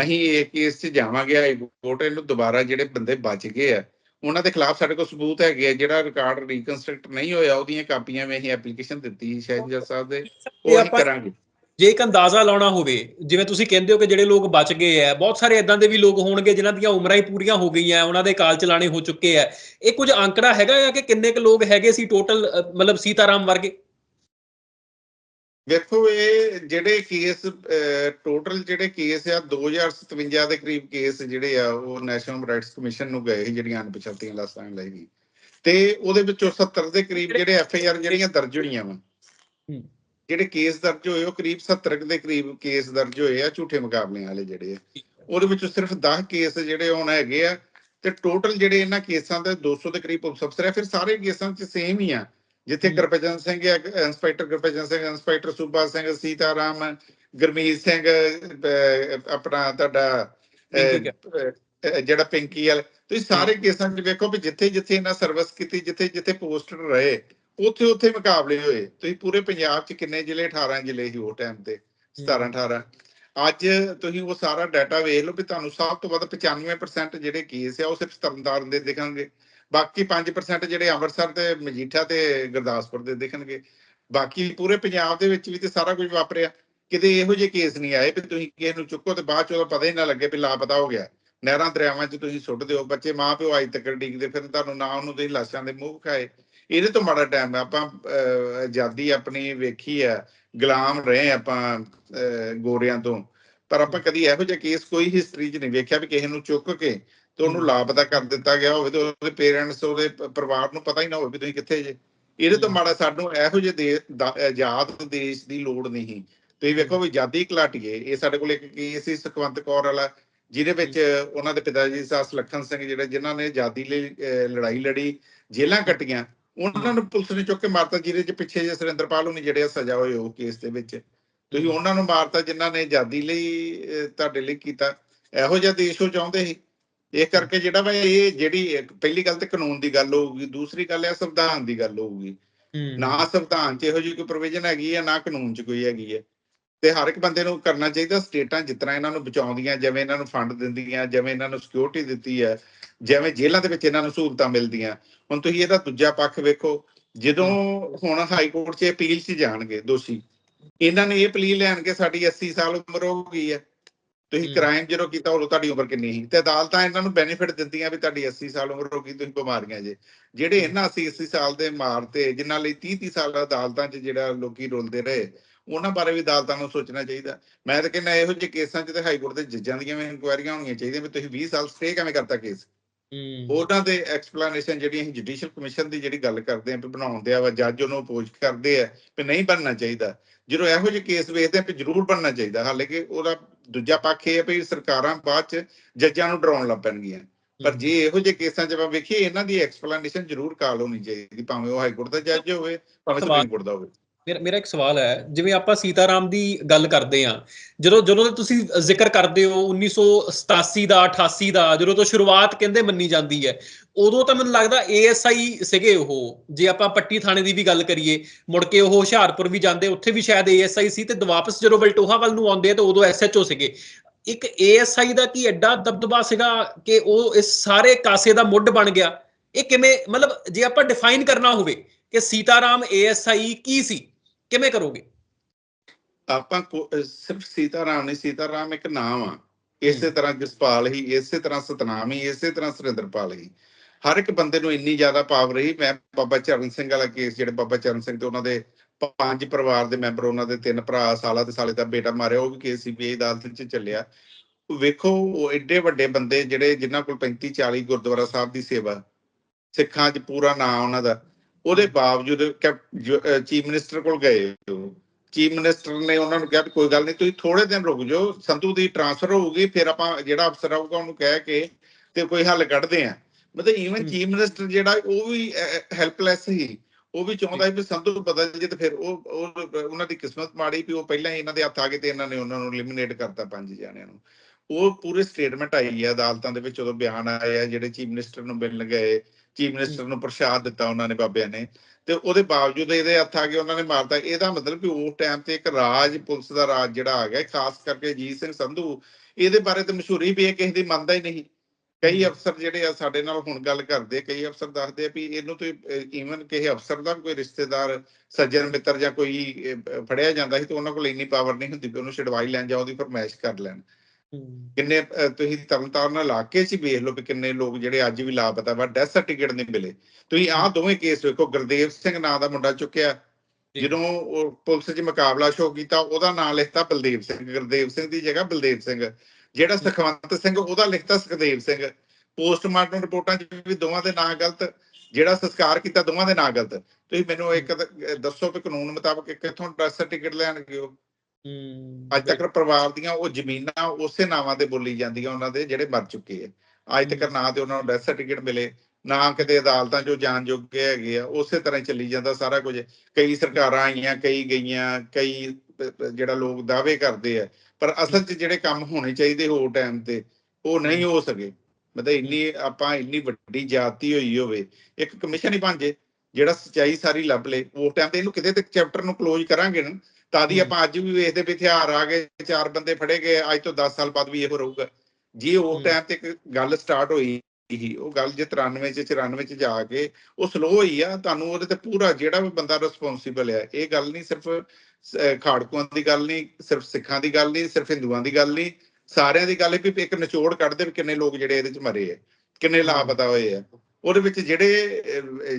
Speaker 2: ਅਸੀਂ ਇਹ ਕੇਸ 'ਚ ਜਾਵਾਂਗੇ ਹਾਈ ਕੋਰਟ ਇਹਨੂੰ ਦੁਬਾਰਾ ਜਿਹੜੇ ਬੰਦੇ ਬਚ ਗਏ ਆ ਉਹਨਾਂ ਦੇ ਖਿਲਾਫ ਸਾਡੇ ਕੋਲ ਸਬੂਤ ਹੈਗੇ ਆ ਜਿਹੜਾ ਰਿਕਾਰਡ ਰੀਕਨਸਟਰਕਟ ਨਹੀਂ ਹੋਇਆ ਉਹਦੀਆਂ ਕਾਪੀਆਂ ਵੀ ਅਸੀਂ ਐਪਲੀਕੇਸ਼ਨ ਦਿੱਤੀ ਸੀ ਸ਼ਾਇਦ ਜੱਜ ਸਾਹਿਬ ਦੇ ਉਹ ਅਸੀਂ ਕਰਾਂਗੇ।
Speaker 1: ਜੇ ਇੱਕ ਅੰਦਾਜ਼ਾ ਲਾਉਣਾ ਹੋਵੇ ਜਿਵੇਂ ਤੁਸੀਂ ਕਹਿੰਦੇ ਹੋ ਕਿ ਜਿਹੜੇ ਲੋਕ ਬਚ ਗਏ ਆ ਬਹੁਤ ਸਾਰੇ ਇਦਾਂ ਦੇ ਵੀ ਲੋਕ ਹੋਣਗੇ ਜਿਨ੍ਹਾਂ ਦੀਆਂ ਉਮਰਾਂ ਹੀ ਪੂਰੀਆਂ ਹੋ ਗਈਆਂ ਉਹਨਾਂ ਦੇ ਕਾਲ ਚਲਾਣੇ ਹੋ ਚੁੱਕੇ ਆ। ਇਹ ਕੁਝ ਅੰਕੜਾ ਹੈਗਾ ਆ ਕਿ ਕਿੰਨੇ ਕੁ ਲੋਕ ਹੈਗੇ ਸੀ ਟੋਟਲ ਮਤਲਬ ਸੀਤਾਰਾਮ ਵਰਗੇ?
Speaker 2: ਵੇਖੋ ਇਹ ਜਿਹੜੇ ਕੇਸ ਟੋਟਲ ਜਿਹੜੇ ਕੇਸ ਆ 2057 ਦੇ ਕਰੀਬ ਕੇਸ ਜਿਹੜੇ ਆ ਉਹ ਨੈਸ਼ਨਲ ਰਾਈਟਸ ਕਮਿਸ਼ਨ ਨੂੰ ਗਏ ਜਿਹੜੀਆਂ ਅਣਪਛਾਤੀਆਂ ਲਾਸ਼ਾਂ ਲਈ ਗਈ ਤੇ ਉਹਦੇ ਵਿੱਚੋਂ 70 ਦੇ ਕਰੀਬ ਜਿਹੜੇ ਐਫ ਆਈ ਆਰ ਜਿਹੜੀਆਂ ਦਰਜ ਹੋਈਆਂ ਵਾ
Speaker 1: ਹੂੰ।
Speaker 2: ਜਿਹੜੇ ਕੇਸ ਦਰਜ ਹੋਏ ਉਹ ਕਰੀਬ 70 ਕੁ ਦੇ ਕਰੀਬ ਕੇਸ ਦਰਜ ਹੋਏ ਆ ਝੂਠੇ ਮੁਕਾਬਲਿਆਂ ਵਾਲੇ ਜਿਹੜੇ ਆ। ਉਹਦੇ ਵਿੱਚੋਂ ਸਿਰਫ 10 ਕੇਸ ਜਿਹੜੇ ਹੁਣ ਹੈਗੇ ਆ ਤੇ ਟੋਟਲ ਜਿਹੜੇ ਇਹਨਾਂ ਕੇਸਾਂ ਦੇ 200 ਦੇ ਕਰੀਬ ਅਫਸਰ ਆ ਫਿਰ ਸਾਰੇ ਕੇਸਾਂ 'ਚ ਸੇਮ ਹੀ ਆ। ਜਿੱਥੇ। ਗੁਰਪ੍ਰੀਤ ਸਿੰਘ ਹੈ ਇੰਸਪੈਕਟਰ ਗੁਰਪ੍ਰੀਤ ਸਿੰਘ ਇੰਸਪੈਕਟਰ ਸੂਬਾ ਸਿੰਘ ਸੀਤਾਰਾਮ ਗੁਰਮੀਤ ਸਿੰਘ ਆਪਣਾ ਤੁਹਾਡਾ ਜਿਹੜਾ ਪਿੰਕੀ ਵਾਲ। ਤੁਸੀਂ ਸਾਰੇ ਕੇਸਾਂ 'ਚ ਵੇਖੋ ਵੀ ਜਿੱਥੇ ਜਿੱਥੇ ਇਹਨਾਂ ਸਰਵਿਸ ਕੀਤੀ ਜਿੱਥੇ ਜਿੱਥੇ ਪੋਸਟਰ ਰਹੇ ਉੱਥੇ ਉੱਥੇ ਮੁਕਾਬਲੇ ਹੋਏ। ਤੁਸੀਂ ਪੂਰੇ ਪੰਜਾਬ 'ਚ ਕਿੰਨੇ ਜ਼ਿਲ੍ਹੇ? 18 ਜ਼ਿਲ੍ਹੇ ਸੀ ਉਹ ਟਾਈਮ ਤੇ। 17 18 ਅੱਜ ਤੁਸੀਂ ਉਹ ਸਾਰਾ ਡਾਟਾ ਵੇਖ ਲਓ ਵੀ ਤੁਹਾਨੂੰ ਸਭ ਤੋਂ ਵੱਧ 95% ਜਿਹੜੇ ਕੇਸ ਆ ਉਹ ਸਿਰਫ ਤਰਨਤਾਰਨ ਦੇ ਦਿਖਣਗੇ। ਬਾਕੀ 5% ਜਿਹੜੇ ਅੰਮ੍ਰਿਤਸਰ ਤੇ ਮਜੀਠਾ ਤੇ ਗੁਰਦਾਸਪੁਰ ਦੇ ਦਿਖਣਗੇ। ਬਾਕੀ ਪੂਰੇ ਪੰਜਾਬ ਦੇ ਵਿੱਚ ਵੀ ਤੇ ਸਾਰਾ ਕੁਝ ਵਾਪਰਿਆ। ਕਿਤੇ ਇਹੋ ਜਿਹੇ ਕੇਸ ਨਹੀਂ ਆਏ ਵੀ ਤੁਸੀਂ ਕਿਸੇ ਨੂੰ ਚੁੱਕੋ ਤੇ ਬਾਅਦ ਚ ਉਹਦਾ ਪਤਾ ਹੀ ਨਾ ਲੱਗੇ ਵੀ ਲਾਪਤਾ ਹੋ ਗਿਆ। ਨਹਿਰਾਂ ਦਰਿਆਵਾਂ 'ਚ ਤੁਸੀਂ ਸੁੱਟ ਦਿਓ ਬੱਚੇ ਮਾਂ ਪਿਓ ਅੱਜ ਤੱਕ ਡੀਕਦੇ ਫਿਰ ਤੁਹਾਨੂੰ ਨਾ ਉਹਨੂੰ ਤੁਸੀਂ ਲਾਸ਼ਾਂ ਦੇ ਮੂੰਹ ਖਾਏ ਇਹਦੇ ਤੋਂ ਮਾੜਾ ਟਾਈਮ ਆਪਾਂ ਆਜ਼ਾਦੀ ਆਪਣੀ ਵੇਖੀ ਆ ਗੁਲਾਮ ਰਹੇ ਆਪਾਂ ਗੋਰਿਆਂ ਤੋਂ। ਪਰ ਆਪਾਂ ਕਦੀ ਇਹੋ ਜਿਹਾ ਕੇਸ ਕੋਈ ਹਿਸਟਰੀ 'ਚ ਨਹੀਂ ਵੇਖਿਆ ਵੀ ਕਿਸੇ ਨੂੰ ਚੁੱਕ ਕੇ ਤੇ ਉਹਨੂੰ। ਲਾਪਤਾ ਕਰ ਦਿੱਤਾ ਗਿਆ ਹੋਵੇ ਤੇ ਉਹਦੇ ਪੇਰੈਂਟਸ ਉਹਦੇ ਪਰਿਵਾਰ ਨੂੰ ਪਤਾ ਹੀ ਨਾ ਹੋਵੇ ਵੀ ਤੁਸੀਂ ਕਿੱਥੇ ਜੇ। ਇਹਦੇ ਤੋਂ। ਮਾੜਾ ਸਾਨੂੰ ਇਹੋ ਜਿਹੇ ਆਜ਼ਾਦ ਦੇਸ਼ ਦੀ ਲੋੜ ਨਹੀਂ। ਤੁਸੀਂ ਵੇਖੋ ਵੀ ਆਜ਼ਾਦੀ ਘਲਾਟੀਏ ਇਹ ਸਾਡੇ ਕੋਲ ਇੱਕ ਕੇਸ ਸੀ ਸੁਖਵੰਤ ਕੌਰ ਵਾਲਾ ਜਿਹਦੇ ਵਿੱਚ ਉਹਨਾਂ ਦੇ ਪਿਤਾ ਜੀ ਸਾਸ ਲਖਨ ਸਿੰਘ ਜਿਹੜੇ ਜਿਨ੍ਹਾਂ ਨੇ ਆਜ਼ਾਦੀ ਲਈ ਲੜਾਈ ਲੜੀ ਜੇਲ੍ਹਾਂ ਕੱਟੀਆਂ ਉਹਨਾਂ ਨੂੰ ਪੁਲਿਸ ਨੇ ਚੁੱਕ ਕੇ ਮਾਰਤਾ ਜਿਹਦੇ ਚ ਪਿੱਛੇ ਜੇ ਸੁਰਿੰਦਰਪਾਲ ਨੂੰ ਜਿਹੜੇ ਸਜ਼ਾ ਹੋਏ ਉਹ ਕੇਸ ਦੇ ਵਿੱਚ। ਤੁਸੀਂ ਉਹਨਾਂ ਨੂੰ ਮਾਰਤਾ ਜਿਨ੍ਹਾਂ ਨੇ ਆਜ਼ਾਦੀ ਲਈ ਤੁਹਾਡੇ ਲਈ ਕੀਤਾ ਇਹੋ ਜਿਹਾ ਦੇਸ਼ ਉਹ ਚਾਹੁੰਦੇ ਸੀ। ਇਹ ਕਰਕੇ ਜਿਹੜਾ ਵਾ ਇਹ ਜਿਹੜੀ ਪਹਿਲੀ ਗੱਲ ਤੇ ਕਾਨੂੰਨ ਦੀ ਗੱਲ ਹੋਊਗੀ ਦੂਸਰੀ ਗੱਲ ਹੈ ਸੰਵਿਧਾਨ ਦੀ ਗੱਲ ਹੋਊਗੀ। ਨਾ ਸੰਵਿਧਾਨ 'ਚ ਇਹੋ ਜਿਹੀ ਕੋਈ ਪ੍ਰੋਵੀਜ਼ਨ ਹੈਗੀ ਹੈ ਨਾ ਕਾਨੂੰਨ 'ਚ ਕੋਈ ਹੈਗੀ ਹੈ ਤੇ ਹਰ ਇੱਕ ਬੰਦੇ ਨੂੰ ਕਰਨਾ ਚਾਹੀਦਾ ਸਟੇਟਾਂ ਜਿਸ ਤਰ੍ਹਾਂ ਇਹਨਾਂ ਨੂੰ ਬਚਾਉਂਦੀਆਂ ਜਿਵੇਂ ਇਹਨਾਂ ਨੂੰ ਫੰਡ ਦਿੰਦੀਆਂ ਜਿਵੇਂ ਇਹਨਾਂ ਨੂੰ ਸਿਕਿਉਰਿਟੀ ਦਿੱਤੀ ਹੈ ਜਿਵੇਂ ਜੇਲ੍ਹਾਂ ਦੇ ਵਿੱਚ ਇਹਨਾਂ ਨੂੰ ਸਹੂਲਤਾਂ ਮਿਲਦੀਆਂ। ਹੁਣ ਤੁਸੀਂ ਇਹਦਾ ਦੂਜਾ ਪੱਖ ਵੇਖੋ ਜਦੋਂ ਹੁਣ ਹਾਈ ਕੋਰਟ 'ਚ ਅਪੀਲ 'ਚ ਜਾਣਗੇ ਦੋਸ਼ੀ ਇਹਨਾਂ ਨੇ ਇਹ ਪਲੀ ਲੈਣ ਕੇ ਸਾਡੀ 80 ਸਾਲ ਉਮਰ ਹੋ ਗਈ ਹੈ ਤੁਸੀਂ। ਕ੍ਰਾਈਮ ਜਦੋਂ ਕੀਤਾ ਉਦੋਂ ਤੁਹਾਡੀ ਉਮਰ ਕਿੰਨੀ ਸੀ? ਤੇ ਅਦਾਲਤਾਂ ਇਹਨਾਂ ਨੂੰ ਬੈਨੀਫਿਟ ਦਿੰਦੀਆਂ ਵੀ ਤੁਹਾਡੀ 80 ਸਾਲ ਉਮਰ ਹੋ ਗਈ ਤੁਸੀਂ ਬਿਮਾਰੀਆਂ ਜੇ। ਜਿਹੜੇ ਇਹਨਾਂ 80 80 ਸਾਲ ਦੇ ਮਾਰਤੇ ਜਿਨ੍ਹਾਂ ਲਈ 30 30 ਸਾਲ ਅਦਾਲਤਾਂ 'ਚ ਜਿਹੜਾ ਲੋਕੀ ਰੁਲਦੇ ਰਹੇ ਉਹਨਾਂ ਬਾਰੇ ਵੀ ਅਦਾਲਤਾਂ ਨੂੰ ਸੋਚਣਾ ਚਾਹੀਦਾ। ਮੈਂ ਤਾਂ ਕਹਿੰਦਾ ਇਹੋ ਜਿਹੇ ਕੇਸਾਂ 'ਚ ਤੇ ਹਾਈ ਕੋਰਟ ਦੇ ਜੱਜਾਂ ਦੀਆਂ ਵੀ ਇਨਕੁਆਇਰੀਆਂ ਹੋਣੀਆਂ ਚਾਹੀਦੀਆਂ ਵੀ ਤੁਸੀਂ 20 ਸਾਲ ਸਟੇ ਕਿਵੇਂ ਕਰਤਾ ਕੇਸ ਉਹਨਾਂ ਦੇ ਐਕਸਪਲੇਨੇਸ਼ਨ ਜਿਹੜੀ ਅਸੀਂ ਜੁਡੀਸ਼ੀਅਲ ਕਮਿਸ਼ਨ ਦੀ ਜਿਹੜੀ ਗੱਲ ਕਰਦੇ ਆਂ ਵੀ ਬਣਾਉਂਦੇ ਆ ਵਾ ਜੱਜ ਉਹਨੂੰ ਅਪੋਜ਼ ਕਰਦੇ ਆ ਵੀ ਨਹੀਂ ਬਣਨਾ ਚਾਹੀਦਾ। ਜਦੋਂ ਇਹੋ ਜਿਹੇ ਕੇਸ ਵੇਖਦੇ ਆ ਵੀ ਜ਼ਰੂਰ ਬਣਨਾ ਚਾਹੀਦਾ ਹਾਲਾਂਕਿ ਉਹਦਾ ਦੂਜਾ ਪੱਖ ਇਹ ਹੈ ਵੀ ਸਰਕਾਰਾਂ ਬਾਅਦ ਚ ਜੱਜਾਂ ਨੂੰ ਡਰਾਉਣ ਲੱਗ ਪੈਣਗੀਆਂ। ਪਰ ਜੇ ਇਹੋ ਜਿਹੇ ਕੇਸਾਂ 'ਚ ਆਪਾਂ ਵੇਖੀਏ ਇਹਨਾਂ ਦੀ ਐਕਸਪਲੇਨੇਸ਼ਨ ਜ਼ਰੂਰ ਕਾਲ ਹੋਣੀ ਚਾਹੀਦੀ ਭਾਵੇਂ ਉਹ ਹਾਈ ਕੋਰਟ ਦਾ ਜੱਜ ਹੋਵੇ ਭਾਵੇਂ ਸੁਪਰੀਮ ਕੋਰਟ ਦਾ ਹੋਵੇ।
Speaker 1: ਮੇਰਾ ਮੇਰਾ ਇੱਕ ਸਵਾਲ ਹੈ ਜਿਵੇਂ ਆਪਾਂ ਸੀਤਾਰਾਮ ਦੀ ਗੱਲ ਕਰਦੇ ਆ ਜਦੋਂ ਜਦੋਂ ਤੁਸੀਂ ਜ਼ਿਕਰ ਕਰਦੇ ਹੋ 1987 ਦਾ 88 ਦਾ ਜਦੋਂ ਤੋਂ ਸ਼ੁਰੂਆਤ ਕਹਿੰਦੇ ਮੰਨੀ ਜਾਂਦੀ ਹੈ ਉਦੋਂ ਤਾਂ ਮੈਨੂੰ ਲੱਗਦਾ ਏਐਸਆਈ ਸੀਗੇ ਉਹ, ਜੇ ਆਪਾਂ ਪੱਟੀ ਥਾਣੇ ਦੀ ਵੀ ਗੱਲ ਕਰੀਏ, ਮੁੜ ਕੇ ਉਹ ਹੁਸ਼ਿਆਰਪੁਰ ਵੀ ਜਾਂਦੇ, ਉੱਥੇ ਵੀ ਸ਼ਾਇਦ ਏਐਸਆਈ ਸੀ ਤੇ ਵਾਪਸ ਜਦੋਂ ਬਲਟੋਹਾ ਵੱਲ ਨੂੰ ਆਉਂਦੇ ਆ ਉਦੋਂ ਐਸਐਚਓ ਸੀਗੇ। ਇੱਕ ਏਐਸਆਈ ਦਾ ਕੀ ਐਡਾ ਦਬਦਬਾ ਸੀਗਾ ਕਿ ਉਹ ਇਸ ਸਾਰੇ ਕਾਸੇ ਦਾ ਮੁੱਢ ਬਣ ਗਿਆ। ਇਹ ਕਿਵੇਂ, ਮਤਲਬ ਜੇ ਆਪਾਂ ਡਿਫਾਈਨ ਕਰਨਾ ਹੋਵੇ ਕਿ ਸੀਤਾਰਾਮ ਏਐਸਆਈ ਕੀ ਸੀ, ਕਿਵੇਂ ਕਰੋਗੇ?
Speaker 2: ਆਪਾਂ ਸਿਰਫ ਸੀਤਾਰਾਮ ਨਹੀਂ, ਸੀਤਾਰਾਮ ਇੱਕ ਨਾਮ ਆ। ਇਸੇ ਤਰ੍ਹਾਂ ਜਸਪਾਲ ਹੀ, ਇਸੇ ਤਰ੍ਹਾਂ ਸਤਨਾਮ ਹੀ, ਇਸੇ ਤਰ੍ਹਾਂ ਸੁਰਿੰਦਰਪਾਲ ਹੀ। ਹਰ ਇੱਕ ਬੰਦੇ ਨੂੰ ਇੰਨੀ ਜ਼ਿਆਦਾ ਪਾਵਰ ਰਹੀ ਮੈਂ ਬਾਬਾ ਚਰਨ ਸਿੰਘ ਵਾਲਾ ਕੇਸ ਜਿਹੜੇ ਬਾਬਾ ਚਰਨ ਸਿੰਘ ਤੇ ਉਹਨਾਂ ਦੇ ਪੰਜ ਪਰਿਵਾਰ ਦੇ ਮੈਂਬਰ ਉਹਨਾਂ ਦੇ ਤਿੰਨ ਭਰਾ, ਸਾਲਾ ਤੇ ਸਾਲੇ ਦਾ ਬੇਟਾ ਮਾਰਿਆ, ਉਹ ਵੀ ਕੇਸ ਸੀਬੀਆਈ ਅਦਾਲਤ 'ਚ ਚੱਲਿਆ। ਵੇਖੋ, ਉਹ ਐਡੇ ਵੱਡੇ ਬੰਦੇ ਜਿਹੜੇ ਜਿਨ੍ਹਾਂ ਕੋਲ 35 40 ਗੁਰਦੁਆਰਾ ਸਾਹਿਬ ਦੀ ਸੇਵਾ, ਸਿੱਖਾਂ 'ਚ ਪੂਰਾ ਨਾਂ ਉਹਨਾਂ ਦਾ, ਉਹਦੇ ਬਾਵਜੂਦ ਚੀਫ ਮਿਨਿਸਟਰ ਕੋਲ ਗਏ ਚੀਫ ਮਿਨਿਸਟਰ ਨੇ ਉਹਨਾਂ ਨੂੰ ਕਿਹਾ ਕੋਈ ਗੱਲ ਨਹੀਂ, ਤੁਸੀਂ ਥੋੜੇ ਦਿਨ ਰੁਕ ਜਾਓ, ਸੰਧੂ ਦੀ ਟ੍ਰਾਂਸਫਰ ਹੋਊਗੀ, ਫਿਰ ਆਪਾਂ ਜਿਹੜਾ ਅਫਸਰ ਆਊਗਾ ਉਹਨੂੰ ਕਹਿ ਕੇ ਤੇ ਕੋਈ ਹੱਲ ਕੱਢਦੇ ਆ। ਮਤਲਬ ਈਵਨ। ਚੀਫ ਮਿਨਿਸਟਰ ਜਿਹੜਾ ਉਹ ਵੀ ਹੈਲਪਲੈਸ ਸੀ। ਉਹ ਵੀ ਚਾਹੁੰਦਾ ਸੀ ਵੀ ਸੰਧੂ ਬਦਲ ਜੇ ਤੇ ਫਿਰ ਉਹ ਉਹ- ਉਹਨਾਂ ਦੀ ਕਿਸਮਤ ਮਾੜੀ ਵੀ ਉਹ ਪਹਿਲਾਂ ਹੀ ਇਹਨਾਂ ਦੇ ਹੱਥ ਆ ਗਏ ਤੇ ਇਹਨਾਂ ਨੇ ਉਹਨਾਂ ਨੂੰ ਐਲੀਮੀਨੇਟ ਕਰਤਾ ਪੰਜ ਜਣਿਆਂ ਨੂੰ। ਉਹ ਪੂਰੇ ਸਟੇਟਮੈਂਟ ਆਈ ਹੈ ਅਦਾਲਤਾਂ ਦੇ ਵਿੱਚ ਉਦੋਂ ਬਿਆਨ ਆਏ ਆ ਜਿਹੜੇ ਚੀਫ ਮਿਨਿਸਟਰ ਨੂੰ ਮਿਲਣ ਗਏ ਚੀਫ ਮਿਨਿਸਟਰ ਨੂੰ ਪ੍ਰਸ਼ਾਦ ਦਿੱਤਾ ਉਹਨਾਂ ਨੇ ਬਾਬਿਆਂ ਨੇ ਤੇ ਉਹਦੇ ਬਾਵਜੂਦ ਇਹਦੇ ਹੱਥ ਆ ਕੇ ਉਹਨਾਂ ਨੇ ਮਾਰਤਾ। ਇਹਦਾ ਮਤਲਬ ਕਿ ਉਸ ਟਾਈਮ ਤੇ ਇੱਕ ਰਾਜ ਪੁਲਿਸ ਦਾ ਰਾਜ ਜਿਹੜਾ ਆ ਗਿਆ ਖਾਸ ਕਰਕੇ ਜੀਤ ਸਿੰਘ ਸੰਧੂ ਇਹਦੇ ਬਾਰੇ ਤੇ ਮਸ਼ਹੂਰੀ ਵੀ ਇਹ ਕਿਸੇ ਦੀ ਮੰਨਦਾ ਹੀ ਨਹੀਂ। ਕਈ ਅਫਸਰ ਜਿਹੜੇ ਆ ਸਾਡੇ ਨਾਲ ਹੁਣ ਗੱਲ ਕਰਦੇ ਕਈ ਅਫਸਰ ਦੱਸਦੇ ਆ ਵੀ ਇਹਨੂੰ ਤੇ ਈਵਨ ਕਿਸੇ ਅਫਸਰ ਦਾ ਕੋਈ ਰਿਸ਼ਤੇਦਾਰ ਸੱਜਣ ਮਿੱਤਰ ਜਾਂ ਕੋਈ ਫੜਿਆ ਜਾਂਦਾ ਸੀ ਤੇ ਉਹਨਾਂ ਕੋਲ ਇੰਨੀ ਪਾਵਰ ਨਹੀਂ ਹੁੰਦੀ ਵੀ ਉਹਨੂੰ ਛਡਵਾਈ ਲੈਣ ਜਾਂ ਉਹਦੀ ਫਰਮਾਇਸ਼ ਕਰ ਲੈਣ। ਕਿੰਨੇ ਤੁਸੀਂ ਤਰਨਤਾਰਨ ਇਲਾਕੇ 'ਚ ਵੇਖ ਲਓ ਵੀ ਕਿੰਨੇ ਲੋਕ ਜਿਹੜੇ ਅੱਜ ਵੀ ਲਾਪਤਾ ਵਾ ਡੈਥ ਸਰਟੀਫਿਕੇਟ ਨਹੀਂ ਮਿਲੇ। ਤੁਸੀਂ ਆਹ ਦੋਵੇਂ ਕੇਸ ਵੇਖੋ ਗੁਰਦੇਵ ਸਿੰਘ ਨਾਂ ਦਾ ਮੁੰਡਾ ਚੁੱਕਿਆ। ਜਦੋਂ ਪੁਲਿਸ 'ਚ ਮੁਕਾਬਲਾ ਸ਼ੋ ਕੀਤਾ ਉਹਦਾ ਨਾਂ ਲਿਖਤਾ ਬਲਦੇਵ ਸਿੰਘ ਗੁਰਦੇਵ ਸਿੰਘ ਦੀ ਜਗ੍ਹਾ ਬਲਦੇਵ ਸਿੰਘ। ਜਿਹੜਾ ਸੁਖਵੰਤ ਸਿੰਘ ਉਹਦਾ ਲਿਖਤਾ ਸੁਖਦੇਵ ਸਿੰਘ। ਪੋਸਟਮਾਰਟਮ ਰਿਪੋਰਟਾਂ 'ਚ ਵੀ ਦੋਵਾਂ ਦੇ ਨਾਂ ਗਲਤ ਜਿਹੜਾ ਸੰਸਕਾਰ ਕੀਤਾ ਦੋਵਾਂ ਦੇ ਨਾਂ ਗਲਤ। ਤੁਸੀਂ ਮੈਨੂੰ ਇੱਕ ਦੱਸੋ ਵੀ ਕਾਨੂੰਨ ਮੁਤਾਬਕ ਕਿੱਥੋਂ ਡੈਥ ਸਰਟੀਫਿਕੇਟ ਲੈਣਗੇ ਉਹ
Speaker 1: ਹੂੰ?
Speaker 2: ਅੱਜ ਤੱਕ ਪਰਿਵਾਰ ਦੀਆਂ ਉਹ ਜ਼ਮੀਨਾਂ ਉਸੇ ਨਾਵਾਂ ਤੇ ਬੋਲੀ ਜਾਂਦੀਆਂ ਉਹਨਾਂ ਦੇ ਜਿਹੜੇ ਮਰ ਚੁੱਕੇ ਆ। ਅੱਜ ਤੱਕ ਨਾ ਤੇ ਉਹਨਾਂ ਨੂੰ ਡੈਥ ਸਰਟੀਫਿਕੇਟ ਮਿਲੇ ਨਾ ਕਿਤੇ ਅਦਾਲਤਾਂ 'ਚੋਂ ਜਾਣ ਜੋਗੇ ਹੈਗੇ ਆ। ਉਸੇ ਤਰ੍ਹਾਂ ਚੱਲੀ ਜਾਂਦਾ ਸਾਰਾ ਕੁਝ। ਕਈ ਸਰਕਾਰਾਂ ਆਈਆਂ ਕਈ ਗਈਆਂ ਕਈ ਜਿਹੜਾ ਲੋਕ ਦਾਅਵੇ ਕਰਦੇ ਆ। ਪਰ ਅਸਲ 'ਚ ਜਿਹੜੇ ਕੰਮ ਹੋਣੇ ਚਾਹੀਦੇ ਹੋ ਟਾਈਮ ਤੇ ਉਹ ਨਹੀਂ ਹੋ ਸਕੇ ਮਤਲਬ ਇੰਨੀ ਆਪਾਂ ਇੰਨੀ ਵੱਡੀ ਜਾਤੀ ਹੋਈ ਹੋਵੇ ਇੱਕ ਕਮਿਸ਼ਨ ਹੀ ਬਣ ਜੇ ਜਿਹੜਾ ਸਚਾਈ ਸਾਰੀ ਲੱਭ ਲੇ ਉਸ ਟਾਈਮ ਤੇ ਇਹਨੂੰ ਕਿਤੇ ਤੇ ਚੈਪਟਰ ਨੂੰ ਕਲੋਜ਼ ਕਰਾਂਗੇ ਨਾ ਤਾਂ ਦੀ। ਆਪਾਂ ਅੱਜ ਵੀ ਵੇਖਦੇ ਵੀ ਹਥਿਆਰ ਆ ਗਏ ਚਾਰ ਬੰਦੇ ਫੜੇ ਗਏ ਅੱਜ ਤੋਂ 10 ਸਾਲ ਬਾਅਦ ਵੀ ਇਹੋ ਰਹੂਗਾ ਜੇ ਉਸ। ਟਾਈਮ ਤੇ ਇੱਕ ਗੱਲ ਸਟਾਰਟ ਹੋਈ ਹੀ ਉਹ ਗੱਲ ਜੇ 93 ਚ 94 ਚ ਜਾ ਕੇ ਉਹ ਸਲੋ ਹੋਈ ਆ ਤੁਹਾਨੂੰ ਉਹਦੇ ਤੇ ਪੂਰਾ ਜਿਹੜਾ ਵੀ ਬੰਦਾ ਰਿਸਪੌਂਸੀਬਲ ਹੈ ਇਹ ਗੱਲ ਨਹੀਂ ਸਿਰਫ ਖਾੜਕੂਆਂ ਦੀ ਗੱਲ ਨਹੀਂ ਸਿਰਫ ਸਿੱਖਾਂ ਦੀ ਗੱਲ ਨਹੀਂ ਸਿਰਫ ਹਿੰਦੂਆਂ ਦੀ ਗੱਲ ਨਹੀਂ ਸਾਰਿਆਂ ਦੀ ਗੱਲ ਹੈ ਵੀ ਇੱਕ ਨਿਚੋੜ ਕੱਢਦੇ ਵੀ ਕਿੰਨੇ ਲੋਕ ਜਿਹੜੇ ਇਹਦੇ ਚ ਮਰੇ ਆ ਕਿੰਨੇ ਲਾਪਤਾ ਹੋਏ ਆ। ਉਹਦੇ ਵਿੱਚ ਜਿਹੜੇ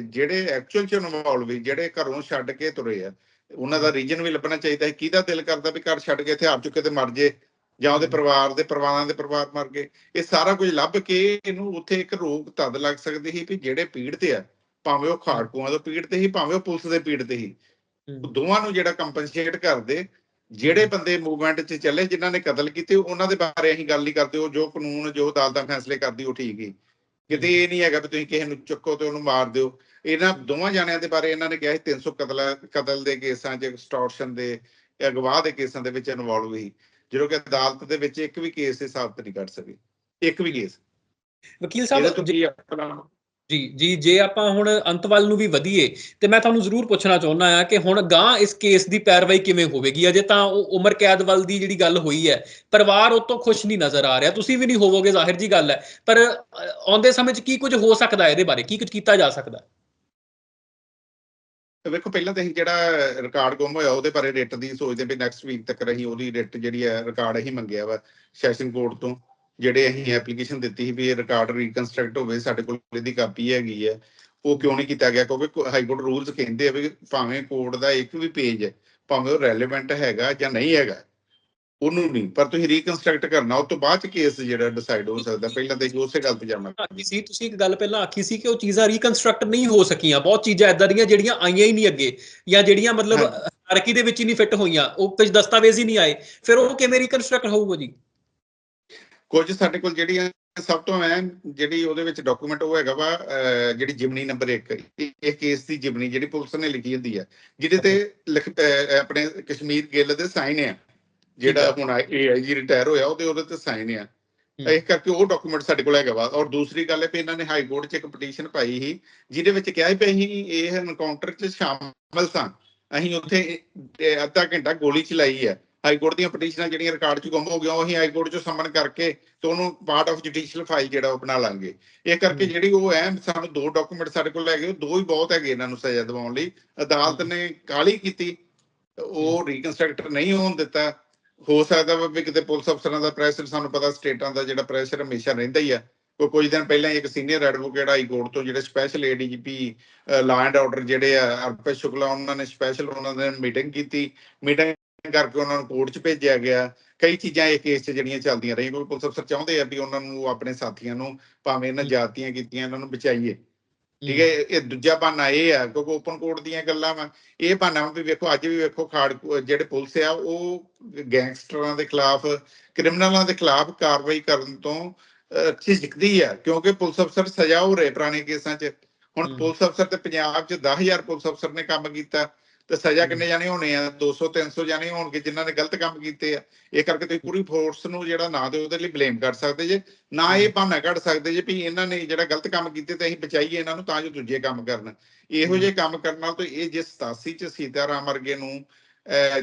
Speaker 2: ਜਿਹੜੇ ਐਕਚੁਅਲ ਚ ਇਨਵੋਲਵ ਵੀ ਜਿਹੜੇ ਘਰੋਂ ਛੱਡ ਕੇ ਤੁਰੇ ਆ ਉਹਨਾਂ ਦਾ ਰੀਜਨ ਵੀ ਲੱਭਣਾ ਚਾਹੀਦਾ ਹੈ ਕਿਹਦਾ ਦਿਲ ਕਰਦਾ ਵੀ ਘਰ ਛੱਡ ਕੇ ਹਥਿਆਰ ਚੁੱਕੇ ਤੇ ਮਰ ਜੇ ਜਾਂ ਉਹਦੇ ਪਰਿਵਾਰ ਦੇ ਪਰਿਵਾਰਾਂ ਦੇ ਪਰਿਵਾਰ ਮਰ ਗਏ ਇਹ ਸਾਰਾ ਕੁਝ ਲੱਭ ਕੇ ਇਹਨੂੰ ਉੱਥੇ ਇੱਕ ਰੋਕ ਤਦ ਲੱਗ ਸਕਦੀ ਸੀ ਵੀ ਜਿਹੜੇ ਪੀੜਤ ਆ ਭਾਵੇਂ ਉਹ ਖਾੜਕੂਆਂ ਤੋਂ ਪੀੜਤ ਸੀ ਭਾਵੇਂ ਉਹ ਪੁਲਿਸ ਦੇ ਪੀੜਤ ਸੀ ਦੋਵਾਂ ਨੂੰ ਜਿਹੜਾ ਕੰਪਨਸੇਟ ਕਰਦੇ ਜਿਹੜੇ ਬੰਦੇ ਮੂਵਮੈਂਟ 'ਚ ਚੱਲੇ ਜਿਨ੍ਹਾਂ ਨੇ ਕਤਲ ਕੀਤੇ ਉਹਨਾਂ ਦੇ ਬਾਰੇ ਅਸੀਂ ਗੱਲ ਨਹੀਂ ਕਰਦੇ ਉਹ ਜੋ ਕਾਨੂੰਨ ਜੋ ਅਦਾਲਤਾਂ ਫੈਸਲੇ ਕਰਦੀ ਉਹ ਠੀਕ ਹੀ ਕਿਤੇ ਇਹ ਨਹੀਂ ਹੈਗਾ ਵੀ ਤੁਸੀਂ ਕਿਸੇ ਨੂੰ ਚੁੱਕੋ ਤੇ ਉਹਨੂੰ ਮਾਰ ਦਿਓ। ਇਹਨਾਂ ਦੋਵਾਂ ਜਾਣਿਆਂ ਦੇ ਬਾਰੇ ਇਹਨਾਂ ਨੇ ਕਿਹਾ ਸੀ 300 ਕਤਲ ਕਤਲ ਦੇ ਕੇਸਾਂ 'ਚ ਐਕਸਟੋਰਸ਼ਨ ਦੇ ਅਗਵਾ ਦੇ ਕੇਸਾਂ ਦੇ ਵਿੱਚ ਇਨਵੋਲਵ ਸੀ ਜਦੋਂ ਕਿ ਅਦਾਲਤ ਦੇ ਵਿੱਚ ਇੱਕ ਵੀ ਕੇਸ ਇਹ ਸਾਬਤ ਨਹੀਂ ਕਰ ਸਕੇ। ਇੱਕ ਵੀ ਕੇਸ
Speaker 1: ਵਕੀਲ ਸਾਹਿਬ
Speaker 2: ਕੀ ਆਪਣਾ
Speaker 1: ਜੀ ਜੀ, ਜੇ ਆਪਾਂ ਹੁਣ ਅੰਤ ਵੱਲ ਨੂੰ ਵੀ ਵਧੀਏ, ਤੇ ਮੈਂ ਤੁਹਾਨੂੰ ਜ਼ਰੂਰ ਪੁੱਛਣਾ ਚਾਹੁੰਦਾ ਆ ਕਿ ਹੁਣ ਗਾਂ ਇਸ ਕੇਸ ਦੀ ਪੈਰਵਾਈ ਕਿਵੇਂ ਹੋਵੇਗੀ? ਅਜੇ ਤਾਂ ਉਹ ਉਮਰ ਕੈਦ ਵੱਲ ਦੀ ਜਿਹੜੀ ਗੱਲ ਹੋਈ ਹੈ, ਪਰਿਵਾਰ ਉਹ ਤੋਂ ਖੁਸ਼ ਨਹੀਂ ਨਜ਼ਰ ਆ ਰਿਹਾ। ਤੁਸੀਂ ਵੀ ਨਹੀਂ ਹੋਵੋਗੇ, ਜ਼ਾਹਿਰ ਜੀ ਗੱਲ ਹੈ। ਪਰ ਆਉਂਦੇ ਸਮੇਂ 'ਚ ਕੀ ਕੁਝ ਹੋ ਸਕਦਾ ਇਹਦੇ ਬਾਰੇ? ਕੀ ਕੁਝ ਕੀਤਾ ਜਾ ਸਕਦਾ? ਹੈ?
Speaker 2: ਵੇਖੋ, ਪਹਿਲਾਂ ਤਾਂ ਅਸੀਂ ਜਿਹੜਾ ਰਿਕਾਰਡ ਗੁੰਮ ਹੋਇਆ, ਉਹਦੇ ਬਾਰੇ ਰਿਟ ਦੀ ਸੋਚਦੇ ਵੀ ਨੈਕਸਟ ਵੀਕ ਤੱਕ ਅਸੀਂ ਉਹਦੀ ਰਿਟ ਜਿਹੜੀ ਹੈ, ਰਿਕਾਰਡ ਅਸੀਂ ਮੰਗਿਆ ਵਾ, ਸੈਸ਼ਨ ਕੋਰਟ ਤੋਂ। ਜਿਹੜੇ ਅਸੀਂ ਐਪਲੀਕੇਸ਼ਨ ਦਿੱਤੀ ਸੀ ਵੀ ਇਹ ਰਿਕਾਰਡ ਰੀਕਨਸਟਰਕਟ ਹੋਵੇ ਸਾਡੇ ਕੋਲ ਇਹਦੀ ਕਾਪੀ ਹੈਗੀ ਹੈ ਉਹ ਕਿਉਂ ਨਹੀਂ ਕੀਤਾ ਗਿਆ? ਕਿਉਂਕਿ ਹਾਈ ਕੋਰਟ ਰੂਲਸ ਕਹਿੰਦੇ ਆ ਵੀ ਭਾਵੇਂ ਕੋਰਟ ਦਾ ਇੱਕ ਵੀ ਪੇਜ ਹੈ ਭਾਵੇਂ ਉਹ ਰੈਲੇਵੈਂਟ ਹੈਗਾ ਜਾਂ ਨਹੀਂ ਹੈਗਾ ਉਹਨੂੰ ਨਹੀਂ। ਪਰ ਤੁਸੀਂ ਰੀਕਨਸਟਰਕਟ ਕਰਨਾ ਉਸ ਤੋਂ ਬਾਅਦ ਚ ਕੇਸ ਜਿਹੜਾ ਡਿਸਾਈਡ ਹੋ ਸਕਦਾ। ਪਹਿਲਾਂ ਤਾਂ ਉਸੇ ਗੱਲ ਤੇ ਜਾਣਾ
Speaker 1: ਆਖੀ ਸੀ ਤੁਸੀਂ ਇੱਕ ਗੱਲ ਪਹਿਲਾਂ ਆਖੀ ਸੀ ਕਿ ਉਹ ਚੀਜ਼ਾਂ ਰੀਕਨਸਟਰਕਟ ਨਹੀਂ ਹੋ ਸਕੀਆਂ। ਬਹੁਤ ਚੀਜ਼ਾਂ ਇਦਾਂ ਦੀਆਂ ਜਿਹੜੀਆਂ ਆਈਆਂ ਹੀ ਨਹੀਂ ਅੱਗੇ ਜਾਂ ਜਿਹੜੀਆਂ ਮਤਲਬ। ਹਾਇਰਾਰਕੀ ਦੇ ਵਿੱਚ ਹੀ ਨਹੀਂ ਫਿੱਟ ਹੋਈਆਂ ਉਹ ਕੁਝ ਦਸਤਾਵੇਜ਼ ਹੀ ਨਹੀਂ ਆਏ। ਫਿਰ ਉਹ ਕਿਵੇਂ ਰੀਕਨਸਟਰਕਟ ਹੋਊਗਾ ਜੀ?
Speaker 2: ਕੁਝ ਸਾਡੇ ਕੋਲ ਜਿਹੜੀਆਂ ਸਭ ਤੋਂ ਅਹਿਮ ਜਿਹੜੀ ਉਹਦੇ ਵਿੱਚ ਡਾਕੂਮੈਂਟ ਉਹ ਹੈਗਾ ਵਾ ਜਿਹੜੀ ਜਿਮਨੀ ਨੰਬਰ 1 ਇਹ ਕੇਸ ਦੀ ਜਿਮਨੀ ਜਿਹੜੀ ਪੁਲਿਸ ਨੇ ਲਿਖੀ ਹੁੰਦੀ ਹੈ ਜਿਹਦੇ ਤੇ ਆਪਣੇ ਕਸ਼ਮੀਰ ਗਿੱਲ ਦੇ ਸਾਈਨ ਆ ਜਿਹੜਾ ਹੁਣ ਏਆਈਜੀ ਰਿਟਾਇਰ ਹੋਇਆ ਉਹਦੇ ਉਹਦੇ ਤੇ ਸਾਈਨ ਆ। ਇਸ ਕਰਕੇ ਉਹ ਡਾਕੂਮੈਂਟ ਸਾਡੇ ਕੋਲ ਹੈਗਾ ਵਾ ਔਰ ਦੂਸਰੀ ਗੱਲ ਹੈ ਵੀ ਇਹਨਾਂ ਨੇ ਹਾਈ ਕੋਰਟ 'ਚ ਇੱਕ ਪਟੀਸ਼ਨ ਪਾਈ ਸੀ ਜਿਹਦੇ ਵਿੱਚ ਕਿਹਾ ਸੀ ਵੀ ਅਸੀਂ ਇਹ ਐਨਕਾਊਂਟਰ 'ਚ ਸ਼ਾਮਲ ਸਾਂ ਅਸੀਂ ਉੱਥੇ ਅੱਧਾ ਘੰਟਾ ਗੋਲੀ ਚਲਾਈ ਹੈ ਹਾਈ ਕੋਰਟ ਦੀਆਂ ਪਟੀਸ਼ਨਾਂ ਜਿਹੜੀਆਂ ਰਿਕਾਰਡ 'ਚ ਗੁੰਮ ਹੋ ਗਈਆਂ ਉਹ ਅਸੀਂ ਹਾਈ ਕੋਰਟ 'ਚੋਂ ਸਮਨ ਕਰਕੇ ਤੇ ਉਹਨੂੰ ਪਾਰਟ ਆਫ ਜੁਡੀਸ਼ੀਅਲ ਫਾਈਲ ਜਿਹੜਾ ਉਹ ਬਣਾ ਲਾਂਗੇ। ਇਹ ਕਰਕੇ। ਜਿਹੜੀ ਉਹ ਐਮ ਸਾਨੂੰ ਦੋ ਡਾਕੂਮੈਂਟ ਸਾਡੇ ਕੋਲ ਹੈਗੇ ਉਹ ਦੋ ਹੀ ਬਹੁਤ ਹੈਗੇ ਇਹਨਾਂ ਨੂੰ ਸਜ਼ਾ ਦਿਵਾਉਣ ਲਈ। ਅਦਾਲਤ ਨੇ ਕਾਲੀ ਕੀਤੀ ਉਹ ਰੀਕਨਸਟਰਕਟ ਨਹੀਂ ਹੋਣ ਦਿੱਤਾ। ਹੋ ਸਕਦਾ ਵਾ ਕਿਤੇ ਪੁਲਿਸ ਅਫਸਰਾਂ ਦਾ ਪ੍ਰੈਸ਼ਰ ਸਾਨੂੰ ਪਤਾ ਸਟੇਟਾਂ ਦਾ ਜਿਹੜਾ ਪ੍ਰੈਸ਼ਰ ਹਮੇਸ਼ਾ ਰਹਿੰਦਾ ਹੀ ਆ। ਕੋਈ ਕੁਝ ਦਿਨ ਪਹਿਲਾਂ ਇੱਕ ਸੀਨੀਅਰ ਐਡਵੋਕੇਟ ਹਾਈ ਕੋਰਟ ਤੋਂ ਜਿਹੜੇ special ADGP law and order ਜਿਹੜੇ ਆ ਅਰਪੇ ਸ਼ੁਕਲਾ ਉਹਨਾਂ ਨੇ ਸਪੈਸ਼ਲ ਉਹਨਾਂ ਨੇ ਮੀਟਿੰਗ ਕੀਤੀ। ਮੀਟਿੰਗ ਕਰਕੇ ਉਹਨਾਂ ਨੂੰ ਕੋਰਟ 'ਚ ਭੇਜਿਆ ਗਿਆ। ਕਈ ਚੀਜ਼ਾਂ ਇਹ ਕੇਸ 'ਚ ਜਿਹੜੀਆਂ ਚੱਲਦੀਆਂ ਰਹੀਆਂ ਕੋਈ ਪੁਲਿਸ ਅਫਸਰ ਚਾਹੁੰਦੇ ਆ ਵੀ ਉਹਨਾਂ ਨੂੰ ਆਪਣੇ ਸਾਥੀਆਂ ਨੂੰ ਭਾਵੇਂ ਇਹਨਾਂ ਜਾਤੀਆਂ ਕੀਤੀਆਂ ਇਹਨਾਂ ਨੂੰ ਬਚਾਈਏ। ਠੀਕ ਹੈ ਇਹ ਦੂਜਾ ਬਹਾਨਾ ਇਹ ਆ ਕਿਉਂਕਿ ਓਪਨ ਕੋਰਟ ਦੀਆਂ ਗੱਲਾਂ ਵਾ। ਇਹ ਬਹਾਨਾ ਵਾ ਵੇਖੋ ਅੱਜ ਵੀ ਵੇਖੋ ਖਾੜ ਜਿਹੜੇ ਪੁਲਿਸ ਆ ਉਹ ਗੈਂਗਸਟਰਾਂ ਦੇ ਖਿਲਾਫ ਕ੍ਰਿਮੀਨਲਾਂ ਦੇ ਖਿਲਾਫ ਕਾਰਵਾਈ ਕਰਨ ਤੋਂ ਝਿਜਕਦੀ ਆ ਕਿਉਂਕਿ ਪੁਲਿਸ ਅਫਸਰ ਸਜ਼ਾ ਹੋ ਰਹੇ ਪੁਰਾਣੇ ਕੇਸਾਂ 'ਚ। ਹੁਣ। ਪੁਲਿਸ ਅਫਸਰ ਤੇ ਪੰਜਾਬ 'ਚ 10000 ਪੁਲਿਸ ਅਫਸਰ ਨੇ ਕੰਮ ਕੀਤਾ। ਤੇ ਸਜ਼ਾ ਕਿੰਨੇ ਜਾਣੇ ਹੋਣੇ ਆ? 200 300 ਜਾਣੇ ਹੋਣਗੇ ਜਿਨ੍ਹਾਂ ਨੇ ਗਲਤ ਕੰਮ ਕੀਤੇ ਆ। ਇਹ ਕਰਕੇ ਤੁਸੀਂ ਪੂਰੀ ਫੋਰਸ ਨੂੰ ਜਿਹੜਾ ਨਾ ਤੇ ਉਹਦੇ ਲਈ ਬਲੇਮ ਕਰ ਸਕਦੇ ਜੇ ਨਾ ਇਹ ਬਹਾਨਾ ਕੱਢ ਸਕਦੇ ਜੇ ਵੀ ਇਹਨਾਂ ਨੇ ਜਿਹੜਾ ਗਲਤ ਕੰਮ ਕੀਤੇ ਤੇ ਅਸੀਂ ਬਚਾਈਏ ਇਹਨਾਂ ਨੂੰ ਤਾਂ ਜੋ ਦੂਜੇ ਕੰਮ ਕਰਨ। ਇਹੋ ਜਿਹੇ ਕੰਮ ਕਰਨ ਨਾਲ ਤਾਂ ਇਹ ਜੇ 87 ਚ ਸੀਤਾਰਾਮ ਵਰਗੇ ਨੂੰ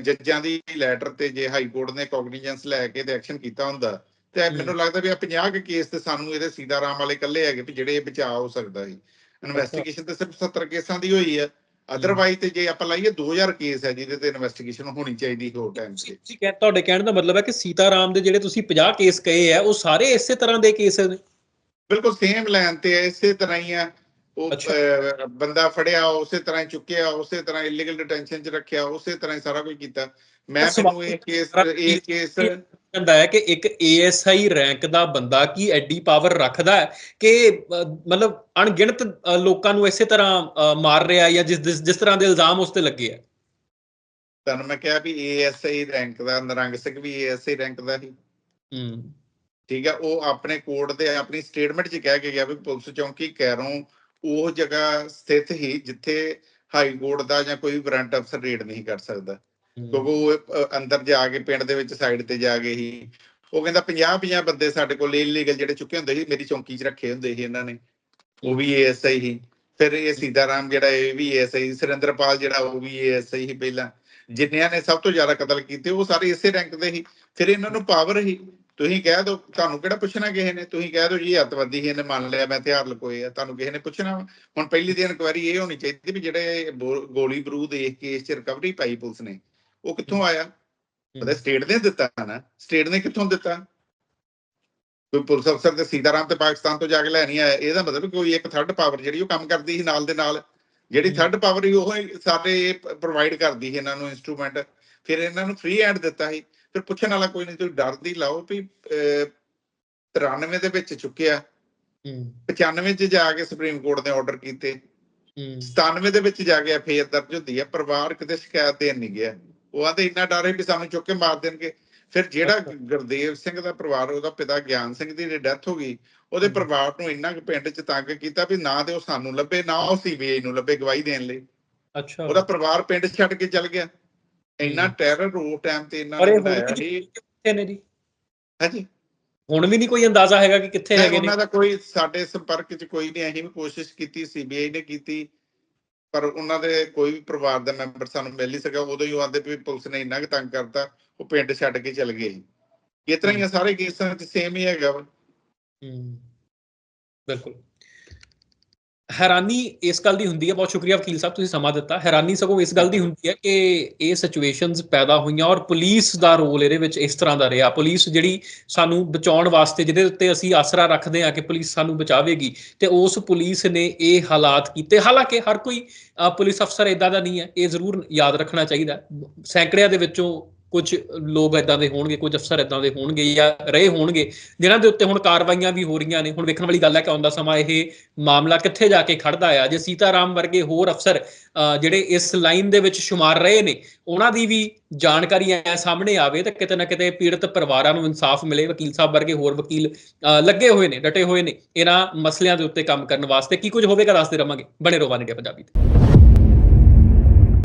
Speaker 2: ਜੱਜਾਂ ਦੀ ਲੈਟਰ ਤੇ ਜੇ ਹਾਈ ਕੋਰਟ ਨੇ ਕੋਗਨੀਜੈਂਸ ਲੈ ਕੇ ਤੇ ਐਕਸ਼ਨ ਕੀਤਾ ਹੁੰਦਾ ਤੇ। ਮੈਨੂੰ ਲੱਗਦਾ ਵੀ ਆ 50 ਕੇ ਕੇਸ ਤੇ ਸਾਨੂੰ ਇਹਦੇ ਸੀਤਾਰਾਮ ਵਾਲੇ ਇਕੱਲੇ ਹੈਗੇ ਵੀ ਜਿਹੜੇ ਇਹ ਬਚਾਅ ਹੋ ਸਕਦਾ ਸੀ। ਇਨਵੈਸਟੀਗੇਸ਼ਨ ਤੇ ਸਿਰਫ 70 ਕੇਸਾਂ ਦੀ ਹੋਈ ਆ। ਅਦਰਵਾਈਜ਼ ਤੇ ਜੇ ਆਪਾਂ ਲਾਈਏ 2000 ਕੇਸ ਹੈ ਜਿਹਦੇ ਤੇ ਇਨਵੈਸਟੀਗੇਸ਼ਨ ਹੋਣੀ ਚਾਹੀਦੀ ਹੋ ਟਾਈਮ ਤੇ।
Speaker 1: ਤੁਸੀਂ ਕਹਿ ਤੁਹਾਡੇ ਕਹਿਣ ਦਾ ਮਤਲਬ ਹੈ ਕਿ ਸੀਤਾਰਾਮ ਦੇ ਜਿਹੜੇ ਤੁਸੀਂ 50 ਕੇਸ ਕਹੇ ਆ ਉਹ ਸਾਰੇ ਇਸੇ ਤਰ੍ਹਾਂ ਦੇ ਕੇਸ ਨੇ?
Speaker 2: ਬਿਲਕੁਲ ਸੇਮ ਲਾਈਨ ਤੇ ਹੈ ਇਸੇ ਤਰ੍ਹਾਂ ਹੀ ਆ। ਉਹ ਬੰਦਾ ਫੜਿਆ ਉਸੇ ਤਰ੍ਹਾਂ ਹੀ ਚੁੱਕਿਆ ਉਸੇ ਤਰ੍ਹਾਂ ਇਲੀਗਲ ਡਿਟੈਂਸ਼ਨ 'ਚ ਰੱਖਿਆ ਉਸੇ ਤਰ੍ਹਾਂ ਹੀ ਸਾਰਾ ਕੁਝ ਕੀਤਾ। ਮੈਂ ਮੈਨੂੰ ਇਹ ਕੇਸ ਇਹ ਕੇਸ
Speaker 1: ਕਹਿੰਦਾ ਹੈ ਕਿ ਇੱਕ ਏਐਸਆਈ ਰੈਂਕ ਦਾ ਬੰਦਾ ਕੀ ਐਡੀ ਪਾਵਰ ਰੱਖਦਾ ਹੈ ਕਿ ਮਤਲਬ ਅਣਗਿਣਤ ਲੋਕਾਂ ਨੂੰ ਇਸੇ ਤਰ੍ਹਾਂ ਮਾਰ ਰਿਹਾ ਜਾਂ ਜਿਸ ਜਿਸ- ਜਿਸ ਤਰ੍ਹਾਂ ਦੇ ਇਲਜ਼ਾਮ ਉਸ ਤੇ ਲੱਗੇ ਆ
Speaker 2: ਤੁਹਾਨੂੰ ਮੈਂ ਕਿਹਾ ਵੀ ਏਐਸਆਈ ਰੈਂਕ ਦਾ ਨਰੰਗ ਸਿੰਘ ਵੀ ਏਐਸਆਈ ਰੈਂਕ ਦਾ ਸੀ।
Speaker 1: ਹੂੰ।
Speaker 2: ਠੀਕ ਹੈ ਉਹ ਆਪਣੇ ਕੋਰਟ ਦੇ ਆਪਣੀ ਸਟੇਟਮੈਂਟ 'ਚ ਕਹਿ ਕੇ ਗਿਆ ਵੀ ਪੁਲਿਸ ਚੌਂਕੀ ਕੈਰੋਂ ਉਹ ਜਗ੍ਹਾ ਸਥਿਤ ਹੀ ਜਿੱਥੇ ਹਾਈ ਕੋਰਟ ਦਾ ਜਾਂ ਕੋਈ ਵਾਰੰਟ ਅਫਸਰ ਰੇਡ ਨਹੀਂ ਕਰ ਸਕਦਾ। ਕਿਉਂਕਿ ਉਹ ਅੰਦਰ ਜਾ ਕੇ ਪਿੰਡ ਦੇ ਵਿੱਚ ਸਾਈਡ ਤੇ ਜਾ ਕੇ ਹੀ ਉਹ ਕਹਿੰਦਾ 50 50 ਬੰਦੇ ਸਾਡੇ ਕੋਲ ਇਲੀਗਲ ਜਿਹੜੇ ਚੁੱਕੇ ਹੁੰਦੇ ਸੀ ਮੇਰੀ ਚੌਂਕੀ 'ਚ ਰੱਖੇ ਹੁੰਦੇ ਸੀ ਇਹਨਾਂ ਨੇ। ਉਹ ਵੀ ਏਐਸਆਈ ਹੀ ਫਿਰ ਇਹ ਸੀਤਾਰਾਮ ਜਿਹੜਾ ਇਹ ਵੀ ਏਐਸਆਈ ਸੁਰਿੰਦਰਪਾਲ ਜਿਹੜਾ ਉਹ ਵੀ ਏਐਸਆਈ ਹੀ ਪਹਿਲਾਂ। ਜਿੰਨਿਆਂ ਨੇ ਸਭ ਤੋਂ ਜ਼ਿਆਦਾ ਕਤਲ ਕੀਤੇ ਉਹ ਸਾਰੇ ਇਸੇ ਰੈਂਕ ਦੇ ਹੀ ਫਿਰ ਇਹਨਾਂ ਨੂੰ ਪਾਵਰ ਹੀ ਤੁਸੀਂ ਕਹਿ ਦਿਓ ਤੁਹਾਨੂੰ ਕਿਹੜਾ ਪੁੱਛਣਾ ਕਿਸੇ ਨੇ? ਤੁਸੀਂ ਕਹਿ ਦਿਓ ਜੀ ਇਹ ਅੱਤਵਾਦੀ ਸੀ ਇਹਨੇ ਮੰਨ ਲਿਆ ਮੈਂ ਹਥਿਆਰ ਲਕੋਏ ਆ। ਤੁਹਾਨੂੰ ਕਿਸੇ ਨੇ ਪੁੱਛਣਾ? ਹੁਣ ਪਹਿਲੀ ਦੀ ਇਨਕੁਆਇਰੀ ਇਹ ਹੋਣੀ ਚਾਹੀਦੀ ਵੀ ਜਿਹੜੇ ਗੋਲੀ ਬਰੂਦ ਇਸ ਕੇਸ 'ਚ ਰਿਕਵਰੀ ਪਾਈ ਪੁਲਿਸ ਨੇ। ਉਹ ਕਿੱਥੋਂ ਆਇਆ? ਉਹਦੇ ਸਟੇਟ ਨੇ ਦਿੱਤਾ ਨਾ। ਸਟੇਟ ਨੇ ਕਿੱਥੋਂ ਦਿੱਤਾ? ਕੋਈ ਪੁਲਿਸ ਅਫਸਰ ਤੇ ਸੀਤਾਰਾਮ ਤੇ ਪਾਕਿਸਤਾਨ ਤੋਂ ਜਾ ਕੇ ਲੈ ਨਹੀਂ ਆਇਆ। ਇਹਦਾ ਮਤਲਬ ਕੋਈ ਇੱਕ ਥਰਡ ਪਾਵਰ ਜਿਹੜੀ ਉਹ ਕੰਮ ਕਰਦੀ ਸੀ ਨਾਲ ਦੇ ਨਾਲ। ਜਿਹੜੀ। ਥਰਡ ਪਾਵਰ ਹੀ ਉਹ ਸਾਡੇ ਪ੍ਰੋਵਾਈਡ ਕਰਦੀ ਸੀ ਇਹਨਾਂ ਨੂੰ ਇਨਸਟਰੂਮੈਂਟ ਫਿਰ ਇਹਨਾਂ ਨੂੰ ਫ੍ਰੀ ਹੈਂਡ ਦਿੱਤਾ ਸੀ। ਫਿਰ ਪੁੱਛਣ ਵਾਲਾ ਕੋਈ ਨਹੀਂ ਤੁਸੀਂ ਡਰਦੀ ਲਾਓ ਵੀ ਅਹ, 93 ਦੇ ਵਿੱਚ ਚੁੱਕਿਆ।
Speaker 1: ਹੂੰ।
Speaker 2: 95 ਚ ਜਾ ਕੇ ਸੁਪਰੀਮ ਕੋਰਟ ਨੇ ਆਰਡਰ ਕੀਤੇ।
Speaker 1: ਹੂੰ।
Speaker 2: 97 ਦੇ ਵਿੱਚ ਜਾ ਕੇ ਐਫਆਈਆਰ ਦਰਜ ਹੁੰਦੀ ਹੈ ਪਰਿਵਾਰ ਕਿਤੇ ਸ਼ਿਕਾਇਤ ਦੇਣ ਨਹੀਂ ਗਿਆ। ਉਹ ਆਂਦੇ ਇੰਨਾ ਡਰ ਹੈ ਵੀ ਸਾਨੂੰ ਚੁੱਕ ਕੇ ਮਾਰ ਦੇਣਗੇ। ਫਿਰ ਜਿਹੜਾ। ਗੁਰਦੇਵ ਸਿੰਘ ਦਾ ਪਰਿਵਾਰ ਉਹਦਾ ਪਿਤਾ ਗਿਆਨ ਸਿੰਘ ਦੀ ਡੈਥ ਹੋ ਗਈ ਉਹਦੇ। ਪਰਿਵਾਰ ਨੂੰ ਇੰਨਾ ਕੁ ਪਿੰਡ 'ਚ ਤੰਗ ਕੀਤਾ ਵੀ ਨਾ ਤੇ ਉਹ ਸਾਨੂੰ ਲੱਭੇ ਨਾ ਉਹ ਸੀਬੀਆਈ ਨੂੰ ਲੱਭੇ ਗਵਾਹੀ ਦੇਣ ਲਈ।
Speaker 1: ਅੱਛਾ।
Speaker 2: ਉਹਦਾ ਪਰਿਵਾਰ ਪਿੰਡ ਛੱਡ ਕੇ ਚਲ ਗਿਆ। ਇੰਨਾ। ਟੈਰਰ ਉਹ ਟਾਈਮ ਤੇ ਇਹਨਾਂ
Speaker 1: ਪਰ
Speaker 2: ਨੇ
Speaker 1: ਇਹ ਹੁਣ
Speaker 2: ਬਣਾਇਆ
Speaker 1: ਵੀ
Speaker 2: ਸੀ
Speaker 1: ਕਿੱਥੇ ਨੇ ਜੀ?
Speaker 2: ਹਾਂਜੀ।
Speaker 1: ਹੁਣ ਵੀ ਨਹੀਂ ਕੋਈ ਅੰਦਾਜ਼ਾ ਹੈਗਾ ਕਿ ਕਿੱਥੇ ਹੈਗੇ ਨੇ।
Speaker 2: ਉਹਨਾਂ ਦਾ ਕੋਈ ਸਾਡੇ ਸੰਪਰਕ 'ਚ ਕੋਈ ਨਹੀਂ ਅਸੀਂ ਵੀ ਕੋਸ਼ਿਸ਼ ਕੀਤੀ ਸੀਬੀਆਈ ਨੇ ਕੀਤੀ। ਪਰ ਉਹਨਾਂ ਦੇ ਕੋਈ ਵੀ ਪਰਿਵਾਰ ਦਾ ਮੈਂਬਰ ਸਾਨੂੰ ਮਿਲ ਨਹੀਂ ਸਕਿਆ, ਉਦੋਂ ਹੀ ਉਹ ਆਂਦੇ ਵੀ ਪੁਲਿਸ ਨੇ ਇੰਨਾ ਕੁ ਤੰਗ ਕਰਤਾ, ਉਹ ਪਿੰਡ ਛੱਡ ਕੇ ਚਲ ਗਏ। ਇਸ ਤਰ੍ਹਾਂ ਹੀ ਸਾਰੇ ਕੇਸਾਂ 'ਚ ਸੇਮ ਹੀ ਹੈਗਾ ਵਾ।
Speaker 1: ਹੂੰ। ਬਿਲਕੁਲ। ਹੈਰਾਨੀ ਇਸ ਗੱਲ ਦੀ ਹੁੰਦੀ ਹੈ, ਬਹੁਤ ਸ਼ੁਕਰੀਆ ਵਕੀਲ ਸਾਹਿਬ ਤੁਸੀਂ ਸਮਾਂ ਦਿੱਤਾ। ਹੈਰਾਨੀ ਸਗੋਂ ਇਸ ਗੱਲ ਦੀ ਹੁੰਦੀ ਹੈ ਕਿ ਇਹ ਸਿਚੁਏਸ਼ਨਸ ਪੈਦਾ ਹੋਈਆਂ ਔਰ ਪੁਲਿਸ ਦਾ ਰੋਲ ਇਹਦੇ ਵਿੱਚ ਇਸ ਤਰ੍ਹਾਂ ਦਾ ਰਿਹਾ। ਪੁਲਿਸ ਜਿਹੜੀ ਸਾਨੂੰ ਬਚਾਉਣ ਵਾਸਤੇ, ਜਿਹਦੇ ਉੱਤੇ ਅਸੀਂ ਆਸਰਾ ਰੱਖਦੇ ਹਾਂ ਕਿ ਪੁਲਿਸ ਸਾਨੂੰ ਬਚਾਵੇਗੀ, ਤੇ ਉਸ ਪੁਲਿਸ ਨੇ ਇਹ ਹਾਲਾਤ ਕੀਤੇ। ਹਾਲਾਂਕਿ ਹਰ ਕੋਈ ਪੁਲਿਸ ਅਫਸਰ ਇਦਾਂ ਦਾ ਨਹੀਂ ਹੈ। ਇਹ ਜ਼ਰੂਰ ਯਾਦ ਰੱਖਣਾ ਚਾਹੀਦਾ। ਸੈਂਕੜਿਆਂ ਦੇ ਵਿੱਚੋਂ ਕੁਝ ਲੋਕ ਇਦਾਂ ਦੇ ਹੋਣਗੇ ਕੁਝ ਅਫਸਰ ਇਦਾਂ ਦੇ ਹੋਣਗੇ ਜਾਂ ਰਹੇ ਹੋਣਗੇ ਜਿਨ੍ਹਾਂ ਦੇ ਉੱਤੇ ਹੁਣ ਕਾਰਵਾਈਆਂ ਵੀ ਹੋ ਰਹੀਆਂ ਨੇ। ਹੁਣ ਵੇਖਣ ਵਾਲੀ ਗੱਲ ਹੈ ਕਿ ਆਉਂਦਾ ਸਮਾਂ ਇਹ ਮਾਮਲਾ ਕਿੱਥੇ ਜਾ ਕੇ ਖੜਦਾ ਆ। ਜੇ ਸੀਤਾਰਾਮ ਵਰਗੇ ਹੋਰ ਅਫਸਰ ਅ, ਜਿਹੜੇ ਇਸ ਲਾਈਨ ਦੇ ਵਿੱਚ ਸ਼ੁਮਾਰ ਰਹੇ ਨੇ ਉਹਨਾਂ ਦੀ ਵੀ ਜਾਣਕਾਰੀ ਐ ਸਾਹਮਣੇ ਆਵੇ ਤਾਂ ਕਿਤੇ ਨਾ ਕਿਤੇ ਪੀੜਤ ਪਰਿਵਾਰਾਂ ਨੂੰ ਇਨਸਾਫ ਮਿਲੇ। ਵਕੀਲ ਸਾਹਿਬ ਵਰਗੇ ਹੋਰ ਵਕੀਲ ਲੱਗੇ ਹੋਏ ਨੇ ਡਟੇ ਹੋਏ ਨੇ। ਇਹਨਾਂ ਮਸਲਿਆਂ ਦੇ ਉੱਤੇ ਕੰਮ ਕਰਨ ਵਾਸਤੇ ਕੀ ਕੁਝ ਹੋਵੇਗਾ ਦੱਸਦੇ ਰਵਾਂਗੇ। ਬਣੇ ਰਹੋ ਵਨ ਇੰਡੀਆ ਪੰਜਾਬੀ ਤੇ।